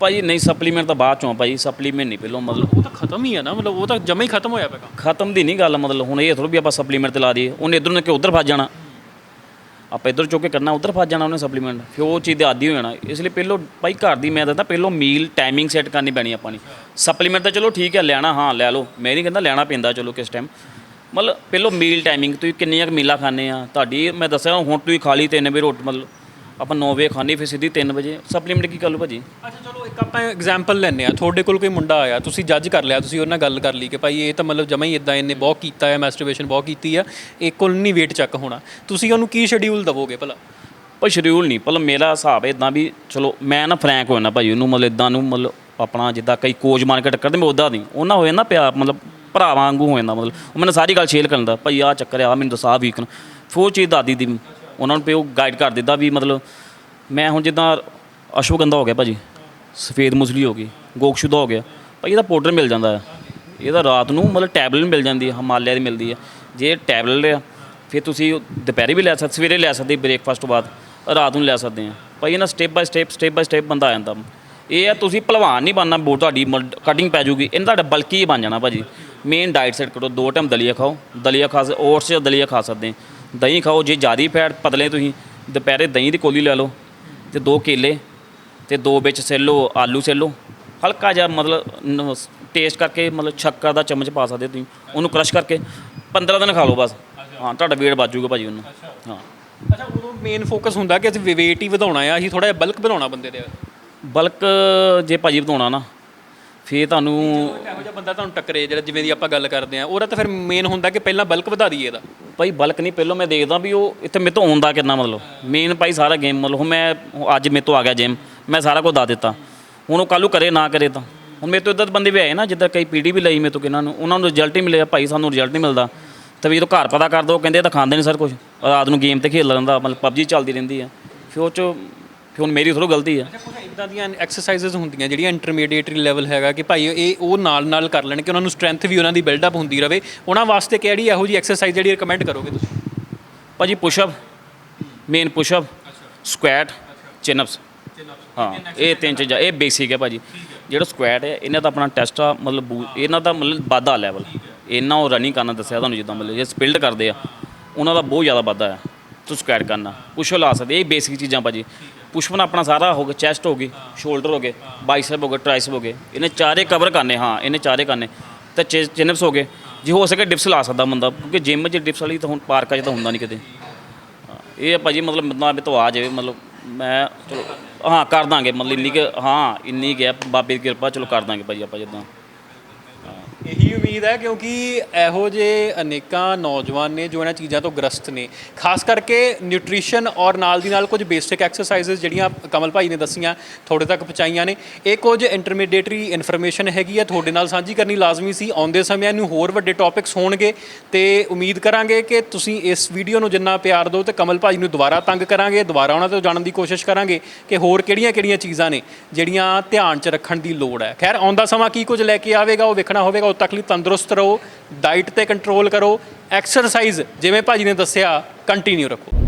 ਭਾਜੀ ਨਹੀਂ ਸਪਲੀਮੈਂਟ ਤਾਂ ਬਾਅਦ ਚੋਂ ਭਾਜੀ। ਸਪਲੀਮੈਂਟ ਨਹੀਂ ਪਹਿਲੋਂ ਮਤਲਬ ਉਹ ਤਾਂ ਖਤਮ ਹੀ ਆ ਨਾ ਮਤਲਬ ਉਹ ਤਾਂ ਜਮਾ ਹੀ ਖਤਮ ਹੋਇਆ ਪਿਆ ਖਤਮ ਦੀ ਨਹੀਂ ਗੱਲ ਮਤਲਬ। ਹੁਣ ਇਹ ਥੋੜ੍ਹਾ ਵੀ ਆਪਾਂ ਸਪਲੀਮੈਂਟ ਤੇ ਲਾ ਦਈਏ। ਉਹਨੇ ਇਧਰੋਂ ਨੇ ਕਿ ਉਧਰ ਫਸ ਜਾਣਾ? ਆਪਾਂ ਇਧਰ ਚੁੱਕ ਕੇ ਕਰਨਾ, ਉਧਰ ਫਸ ਜਾਣਾ ਉਹਨੇ ਸਪਲੀਮੈਂਟ ਫਿਰ ਉਹ ਚੀਜ਼ ਦੇ ਆਦੀ ਹੋ ਜਾਣਾ। ਇਸ ਲਈ ਪਹਿਲੋਂ ਭਾਈ ਘਰ ਦੀ ਮੈਂ ਦੱਸਦਾ, ਪਹਿਲੋਂ ਮੀਲ ਟਾਈਮਿੰਗ ਸੈੱਟ ਕਰਨੀ ਪੈਣੀ ਆਪਾਂ ਨੇ। ਸਪਲੀਮੈਂਟ ਤਾਂ ਚਲੋ ਠੀਕ ਹੈ, ਲੈਣਾ ਹਾਂ, ਲੈ ਲਓ। ਮੈਂ ਨਹੀਂ ਕਹਿੰਦਾ ਲੈਣਾ ਪੈਂਦਾ, ਚਲੋ ਕਿਸ ਟਾਈਮ ਮਤਲਬ ਪਹਿਲੋਂ ਮੀਲ ਟਾਈਮਿੰਗ ਤੁਸੀਂ ਕਿੰਨੀਆਂ ਕੁ ਮੀਲਾਂ ਖਾਣੇ ਆ? ਤੁਹਾਡੀ, ਮੈਂ ਦੱਸਿਆ, ਹੁਣ ਤੁਸੀਂ ਖਾ ਲਈ 3 ਵਜੇ ਰੋਟੀ, ਮਤਲਬ ਆਪਾਂ 9 ਵਜੇ ਖਾਣੀ ਫਿਰ ਸਿੱਧੀ 3 ਵਜੇ। ਸਪਲੀਮੈਂਟ ਕੀ ਕਰ ਲਓ ਭਾਜੀ? ਅੱਛਾ, ਚਲੋ ਇੱਕ ਆਪਾਂ ਐਗਜ਼ਾਮਪਲ ਲੈਂਦੇ ਆ ਤੁਹਾਡੇ ਕੋਲ ਕੋਈ ਮੁੰਡਾ ਆਇਆ, ਤੁਸੀਂ ਜੱਜ ਕਰ ਲਿਆ, ਤੁਸੀਂ ਉਹਨਾਂ ਨਾਲ ਗੱਲ ਕਰ ਲਈ ਕਿ ਭਾਈ ਇਹ ਤਾਂ ਮਤਲਬ ਜਮਾ ਹੀ ਇਦਾਂ ਇਹਨੇ ਬਹੁਤ ਕੀਤਾ ਹੈ ਮੈਸਟਰਬੇਸ਼ਨ ਬਹੁਤ ਕੀਤੀ ਆ ਇਹ ਕੋਲ ਨਹੀਂ weight ਚੱਕ ਹੋਣਾ। ਤੁਸੀਂ ਉਹਨੂੰ ਕੀ ਸ਼ਡਿਊਲ ਦਵੋਗੇ ਭਲਾ? ਪਰ ਸ਼ਡਿਊਲ ਨਹੀਂ ਮਤਲਬ ਮੇਰਾ ਹਿਸਾਬ ਇਦਾਂ ਵੀ, ਚਲੋ ਮੈਂ ਨਾ ਫਰੈਂਕ ਹੋ ਜਾਣਾ ਭਾਈ ਉਹਨੂੰ, ਮਤਲਬ ਇਦਾਂ ਨੂੰ ਮਤਲਬ ਆਪਣਾ ਜਿੱਦਾਂ ਕਈ ਕੋਚ ਮਾਰ ਕੇ ਟੱਕਰ ਦੇ ਮੈਂ ਉਦਾਂ ਨਹੀਂ। ਉਹਨਾਂ ਹੋ ਨਾ ਪਿਆਰ ਮਤਲਬ ਭਰਾ ਵਾਂਗੂ ਹੋ ਜਾਂਦਾ ਮਤਲਬ ਉਹ ਮੈਨੂੰ ਸਾਰੀ ਗੱਲ ਸ਼ੇਅਰ ਕਰਨ ਦਾ, ਭਾਈ ਆਹ ਚੱਕਰ ਆ, ਮੈਨੂੰ ਦੱਸਾ ਵੀਕ ਫਿਰ ਉਹ ਚੀਜ਼ ਦਾਦੀ ਦੀ ਉਹਨਾਂ ਨੂੰ ਪਿਓ ਗਾਈਡ ਕਰ ਦਿੱਤਾ ਵੀ ਮਤਲਬ ਮੈਂ ਹੁਣ ਜਿੱਦਾਂ ਅਸ਼ਵਗੰਧਾ ਹੋ ਗਿਆ ਭਾਜੀ। ਸਫੇਦ ਮੁਸਲੀ ਹੋ ਗਈ, ਗੋਕਸ਼ੁਦਾ ਹੋ ਗਿਆ। ਭਾਈ ਇਹਦਾ ਪਾਊਡਰ ਮਿਲ ਜਾਂਦਾ ਹੈ। ਇਹਦਾ ਰਾਤ ਨੂੰ ਮਤਲਬ ਟੈਬਲੇਟ ਮਿਲ ਜਾਂਦੀ ਹੈ, ਹਿਮਾਲਿਆ ਦੀ ਮਿਲਦੀ ਹੈ। ਜੇ ਟੈਬਲੇਟ ਲਿਆ ਫਿਰ ਤੁਸੀਂ ਦੁਪਹਿਰੇ ਵੀ ਲੈ ਸਕਦੇ ਸਵੇਰੇ ਲੈ ਸਕਦੇ ਬ੍ਰੇਕਫਾਸਟ ਤੋਂ ਬਾਅਦ, ਰਾਤ ਨੂੰ ਲੈ ਸਕਦੇ ਆ। ਭਾਈ ਇਹਨਾਂ step by step step by step ਬੰਦਾ ਆ ਜਾਂਦਾ। ਇਹ ਆ ਤੁਸੀਂ ਭਲਵਾਨ ਨਹੀਂ ਬਣਨਾ ਬੋ ਤੁਹਾਡੀ ਕਟਿੰਗ ਪੈ ਜੂਗੀ। ਇਹਨਾਂ ਤੁਹਾਡਾ ਬਲਕੀ ਬਣ ਜਾਣਾ ਭਾਜੀ। ਮੇਨ ਡਾਈਟ ਸੈੱਟ ਕਰੋ, ਦੋ ਟਾਈਮ ਦਲੀਆ ਖਾਓ। ਦਲੀਆ ਖਾ ਸਕਦੇ ਓਟਸ ਜਾਂ ਦਲੀਆ ਖਾ ਸਕਦੇ ਦਹੀਂ ਖਾਓ, ਜੇ ਜ਼ਿਆਦਾ ਫੈਟ ਪਤਲੇ ਤੁਸੀਂ, ਦੁਪਹਿਰੇ ਦਹੀਂ ਦੀ ਕੋਲੀ ਲੈ ਲਓ। ਤੇ ਦੋ ਕੇਲੇ ਤੇ ਦੋ ਵਿੱਚ ਸੈਲੋ ਆਲੂ ਸੈਲੋ। ਹਲਕਾ ਜਿਹਾ ਮਤਲਬ ਟੇਸਟ ਕਰਕੇ ਮਤਲਬ ਸ਼ੱਕਰ ਦਾ ਚਮਚ ਪਾ ਸਕਦੇ ਤੁਸੀਂ। ਉਹਨੂੰ ਕ੍ਰਸ਼ ਕਰਕੇ 15 ਦਿਨ ਖਾ ਲਓ ਬਸ। ਹਾਂ ਤੁਹਾਡਾ weight ਵੱਧ ਜਾਊਗਾ ਭਾਜੀ ਉਹਨੂੰ। ਹਾਂ। ਅੱਛਾ ਉਦੋਂ ਮੇਨ ਫੋਕਸ ਹੁੰਦਾ ਕਿ ਅਸੀਂ weight ਹੀ ਵਧਾਉਣਾ ਆ ਅਸੀਂ ਥੋੜਾ ਜਿਹਾ ਬਲਕ ਵਧਾਉਣਾ ਬੰਦੇ ਦੇ। ਬਲਕ ਜੇ ਭਾਜੀ ਵਧਾਉਣਾ ਨਾ ਫੇਰ ਤੁਹਾਨੂੰ ਇਹੋ ਜਿਹਾ ਬੰਦਾ ਤੁਹਾਨੂੰ ਟੱਕਰੇ ਜਿਹੜਾ ਜਿਵੇਂ ਦੀ ਆਪਾਂ ਗੱਲ ਕਰਦੇ ਆ ਉਹਦਾ ਤਾਂ ਫਿਰ ਮੇਨ ਹੁੰਦਾ ਕਿ ਪਹਿਲਾਂ ਬਲਕ ਵਧਾ ਦਈਏ ਇਹਦਾ। ਭਾਈ ਬਲਕ ਨਹੀਂ ਪਹਿਲਾਂ ਮੈਂ ਦੇਖਦਾ ਵੀ ਉਹ ਇੱਥੇ ਮੇਰੇ ਤੋਂ ਆਉਂਦਾ ਕਿੰਨਾ ਮਤਲਬ। ਮੇਨ ਭਾਈ ਸਾਰਾ ਗੇਮ ਮਤਲਬ ਹੁਣ ਮੈਂ ਅੱਜ ਮੇਰੇ ਤੋਂ ਆ ਗਿਆ ਜਿਮ ਮੈਂ ਸਾਰਾ ਕੁਝ ਦੱਸ ਦਿੱਤਾ। ਹੁਣ ਉਹ ਕੱਲ੍ਹ ਕਰੇ ਨਾ ਕਰੇ ਤਾਂ। ਹੁਣ ਮੇਰੇ ਤੋਂ ਇੱਦਾਂ ਦੇ ਬੰਦੇ ਵੀ ਆਏ ਨਾ ਜਿੱਦਾਂ ਕਈ ਪੀੜੀ ਵੀ ਲਈ ਮੇਰੇ ਤੋਂ ਕਿਨਾਂ ਨੂੰ ਉਹਨਾਂ ਨੂੰ ਰਿਜ਼ਲਟ ਹੀ ਮਿਲਿਆ ਭਾਈ ਸਾਨੂੰ ਰਿਜ਼ਲਟ ਨਹੀਂ ਮਿਲਦਾ। ਤੇ ਵੀ ਜਦੋਂ ਘਰ ਪਤਾ ਕਰ ਦੋ ਕਹਿੰਦੇ ਤਾਂ ਖਾਂਦੇ ਨਹੀਂ ਸਰ ਕੁਝ ਰਾਤ ਨੂੰ ਗੇਮ ਤੇ ਖੇਡ ਲੈਂਦਾ ਮਤਲਬ ਪਬਜੀ ਚੱਲਦੀ ਰਹਿੰਦੀ ਆ। ਫਿਰ ਉਹ ਚ ਫਿਰ ਹੁਣ ਮੇਰੀ ਥੋੜ੍ਹਾ ਗਲਤੀ ਆ। ਕੁਝ ਇਦਾਂ ਦੀਆਂ ਐਕਸਰਸਾਈਜ਼ਸ ਹੁੰਦੀਆਂ ਜਿਹੜੀਆਂ ਇੰਟਰਮੀਡੀਏਟਰੀ ਲੈਵਲ ਹੈਗਾ ਕਿ ਭਾਈ ਇਹ ਉਹ ਨਾਲ ਨਾਲ ਕਰ ਲੈਣ ਕਿ ਉਹਨਾਂ ਨੂੰ ਸਟਰੈਂਥ ਵੀ ਉਹਨਾਂ ਦੀ ਬਿਲਡ ਅਪ ਹੁੰਦੀ ਰਵੇ। ਉਹਨਾਂ ਵਾਸਤੇ ਕਿਹੜੀ ਇਹੋ ਜੀ ਐਕਸਰਸਾਈਜ਼ ਜਿਹੜੀ ਰეკਮੈਂਡ ਕਰੋਗੇ ਤੁਸੀਂ? ਭਾਜੀ pushup main pushup squat chinups ਹਾਂ, ਇਹ ਤਿੰਨ ਚੀਜ਼ਾਂ, ਇਹ ਬੇਸਿਕ ਹੈ ਭਾਜੀ। ਜਿਹੜਾ ਸਕੁਐਟ ਹੈ, ਇਹਨਾਂ ਦਾ ਆਪਣਾ ਟੈਸਟ ਆ, ਮਤਲਬ ਬੂ- ਇਹਨਾਂ ਦਾ ਮਤਲਬ ਵਾਧਾ ਲੈਵਲ ਇਹਨਾਂ ਉਹ ਰਨਿੰਗ ਕਰਨਾ ਦੱਸਿਆ ਤੁਹਾਨੂੰ ਜਿੱਦਾਂ ਮਤਲਬ ਜੇ ਸਪਿਲਡ ਕਰਦੇ ਆ, ਉਹਨਾਂ ਦਾ ਬਹੁਤ ਜ਼ਿਆਦਾ ਵਾਧਾ ਹੈ। ਤੁਸੀਂ ਸਕੁਐਟ ਕਰਨਾ ਪੁਸ਼ਅਪ ਲਾ ਸਕਦੇ, ਇਹ ਬੇਸਿਕ ਚੀਜ਼ਾਂ ਭਾਜੀ। ਪੁਸ਼ਅਪ ਨਾਲ ਆਪਣਾ ਸਾਰਾ ਹੋ ਗਿਆ ਚੈਸਟ ਹੋ ਗਈ ਸ਼ੋਲਡਰ ਹੋ ਗਏ ਬਾਈਸੈਪ ਹੋ ਗਏ ਟ੍ਰਾਈਸੈਪ ਹੋ ਗਏ। ਇਹਨੇ ਚਾਰੇ ਕਵਰ ਕਰਨੇ, ਹਾਂ, ਇਹਨੇ ਚਾਰੇ ਕਰਨੇ। ਤੇ ਚਿਨਅਪਸ ਹੋ ਗਏ। ਜੇ ਹੋ ਸਕੇ ਡਿਪਸ ਲਾ ਸਕਦਾ ਬੰਦਾ, ਕਿਉਂਕਿ ਜਿਮ 'ਚ ਡਿਪਸ ਵਾਲੀ ਤਾਂ ਹੁਣ ਪਾਰਕਾਂ 'ਚ ਤਾਂ ਹੁੰਦਾ ਨਹੀਂ ਕਿਤੇ। ਇਹ ਆ ਭਾਜੀ, ਮਤਲਬ ਬੰਦਾ ਮੇਰੇ ਤੋਂ ਆ ਜਾਵੇ, ਮਤਲਬ ਮੈਂ ਚਲੋ, ਹਾਂ, ਕਰ ਦਾਂਗੇ ਮਤਲਬ ਇੰਨੀ ਕਿ, ਹਾਂ, ਇੰਨੀ ਕਿ ਬਾਬੇ ਦੀ ਕਿਰਪਾ, ਚਲੋ ਕਰ ਦਾਂਗੇ ਭਾਜੀ ਆਪਾਂ ਜਿੱਦਾਂ। ਇਹੀ ਉਮੀਦ ਹੈ ਕਿਉਂਕਿ ਇਹੋ ਜਿਹੇ ਅਨੇਕਾਂ ਨੌਜਵਾਨ ਨੇ ਜੋ ਇਹਨਾਂ ਚੀਜ਼ਾਂ ਤੋਂ ਗ੍ਰਸਤ ਨੇ। ਖਾਸ ਕਰਕੇ ਨਿਊਟ੍ਰੀਸ਼ਨ ਔਰ ਨਾਲ ਦੀ ਨਾਲ ਕੁਝ ਬੇਸਿਕ ਐਕਸਰਸਾਈਜ਼ਸ ਜਿਹੜੀਆਂ ਕਮਲ ਭਾਈ ਨੇ ਦੱਸੀਆਂ ਤੁਹਾਡੇ ਤੱਕ ਪਹੁੰਚਾਈਆਂ ਨੇ। ਇਹ ਕੁਝ ਇੰਟਰਮੀਡੀਏਟਰੀ ਇਨਫੋਰਮੇਸ਼ਨ ਹੈਗੀ ਹੈ ਤੁਹਾਡੇ ਨਾਲ ਸਾਂਝੀ ਕਰਨੀ ਲਾਜ਼ਮੀ ਸੀ। ਆਉਂਦੇ ਸਮਿਆਂ ਨੂੰ ਹੋਰ ਵੱਡੇ ਟੌਪਿਕਸ ਹੋਣਗੇ ਤੇ ਉਮੀਦ ਕਰਾਂਗੇ ਕਿ ਤੁਸੀਂ ਇਸ ਵੀਡੀਓ ਨੂੰ ਜਿੰਨਾ ਪਿਆਰ ਦਿਓ ਤੇ ਕਮਲ ਭਾਈ ਨੂੰ ਦੁਬਾਰਾ ਤੰਗ ਕਰਾਂਗੇ, ਦੁਬਾਰਾ ਉਹਨਾਂ ਤੋਂ ਜਾਣਨ ਦੀ ਕੋਸ਼ਿਸ਼ ਕਰਾਂਗੇ ਕਿ ਹੋਰ ਕਿਹੜੀਆਂ-ਕਿਹੜੀਆਂ ਚੀਜ਼ਾਂ ਨੇ, ਜਿਹੜੀਆਂ ਧਿਆਨ 'ਚ ਰੱਖਣ ਦੀ ਲੋੜ ਹੈ। ਖੈਰ, ਆਉਂਦਾ ਸਮਾਂ ਕੀ ਕੁਝ ਲੈ ਕੇ ਆਵੇਗਾ, ਉਹ ਵੇਖਣਾ ਹੋਵੇਗਾ ਉਦ ਤੱਕ ਲਈ ਤੰਦਰੁਸਤ ਰਹੋ ਡਾਈਟ ਤੇ ਕੰਟਰੋਲ ਕਰੋ ਐਕਸਰਸਾਈਜ਼ ਜਿਵੇਂ ਭਾਜੀ ਨੇ ਦੱਸਿਆ ਕੰਟੀਨਿਊ ਰੱਖੋ।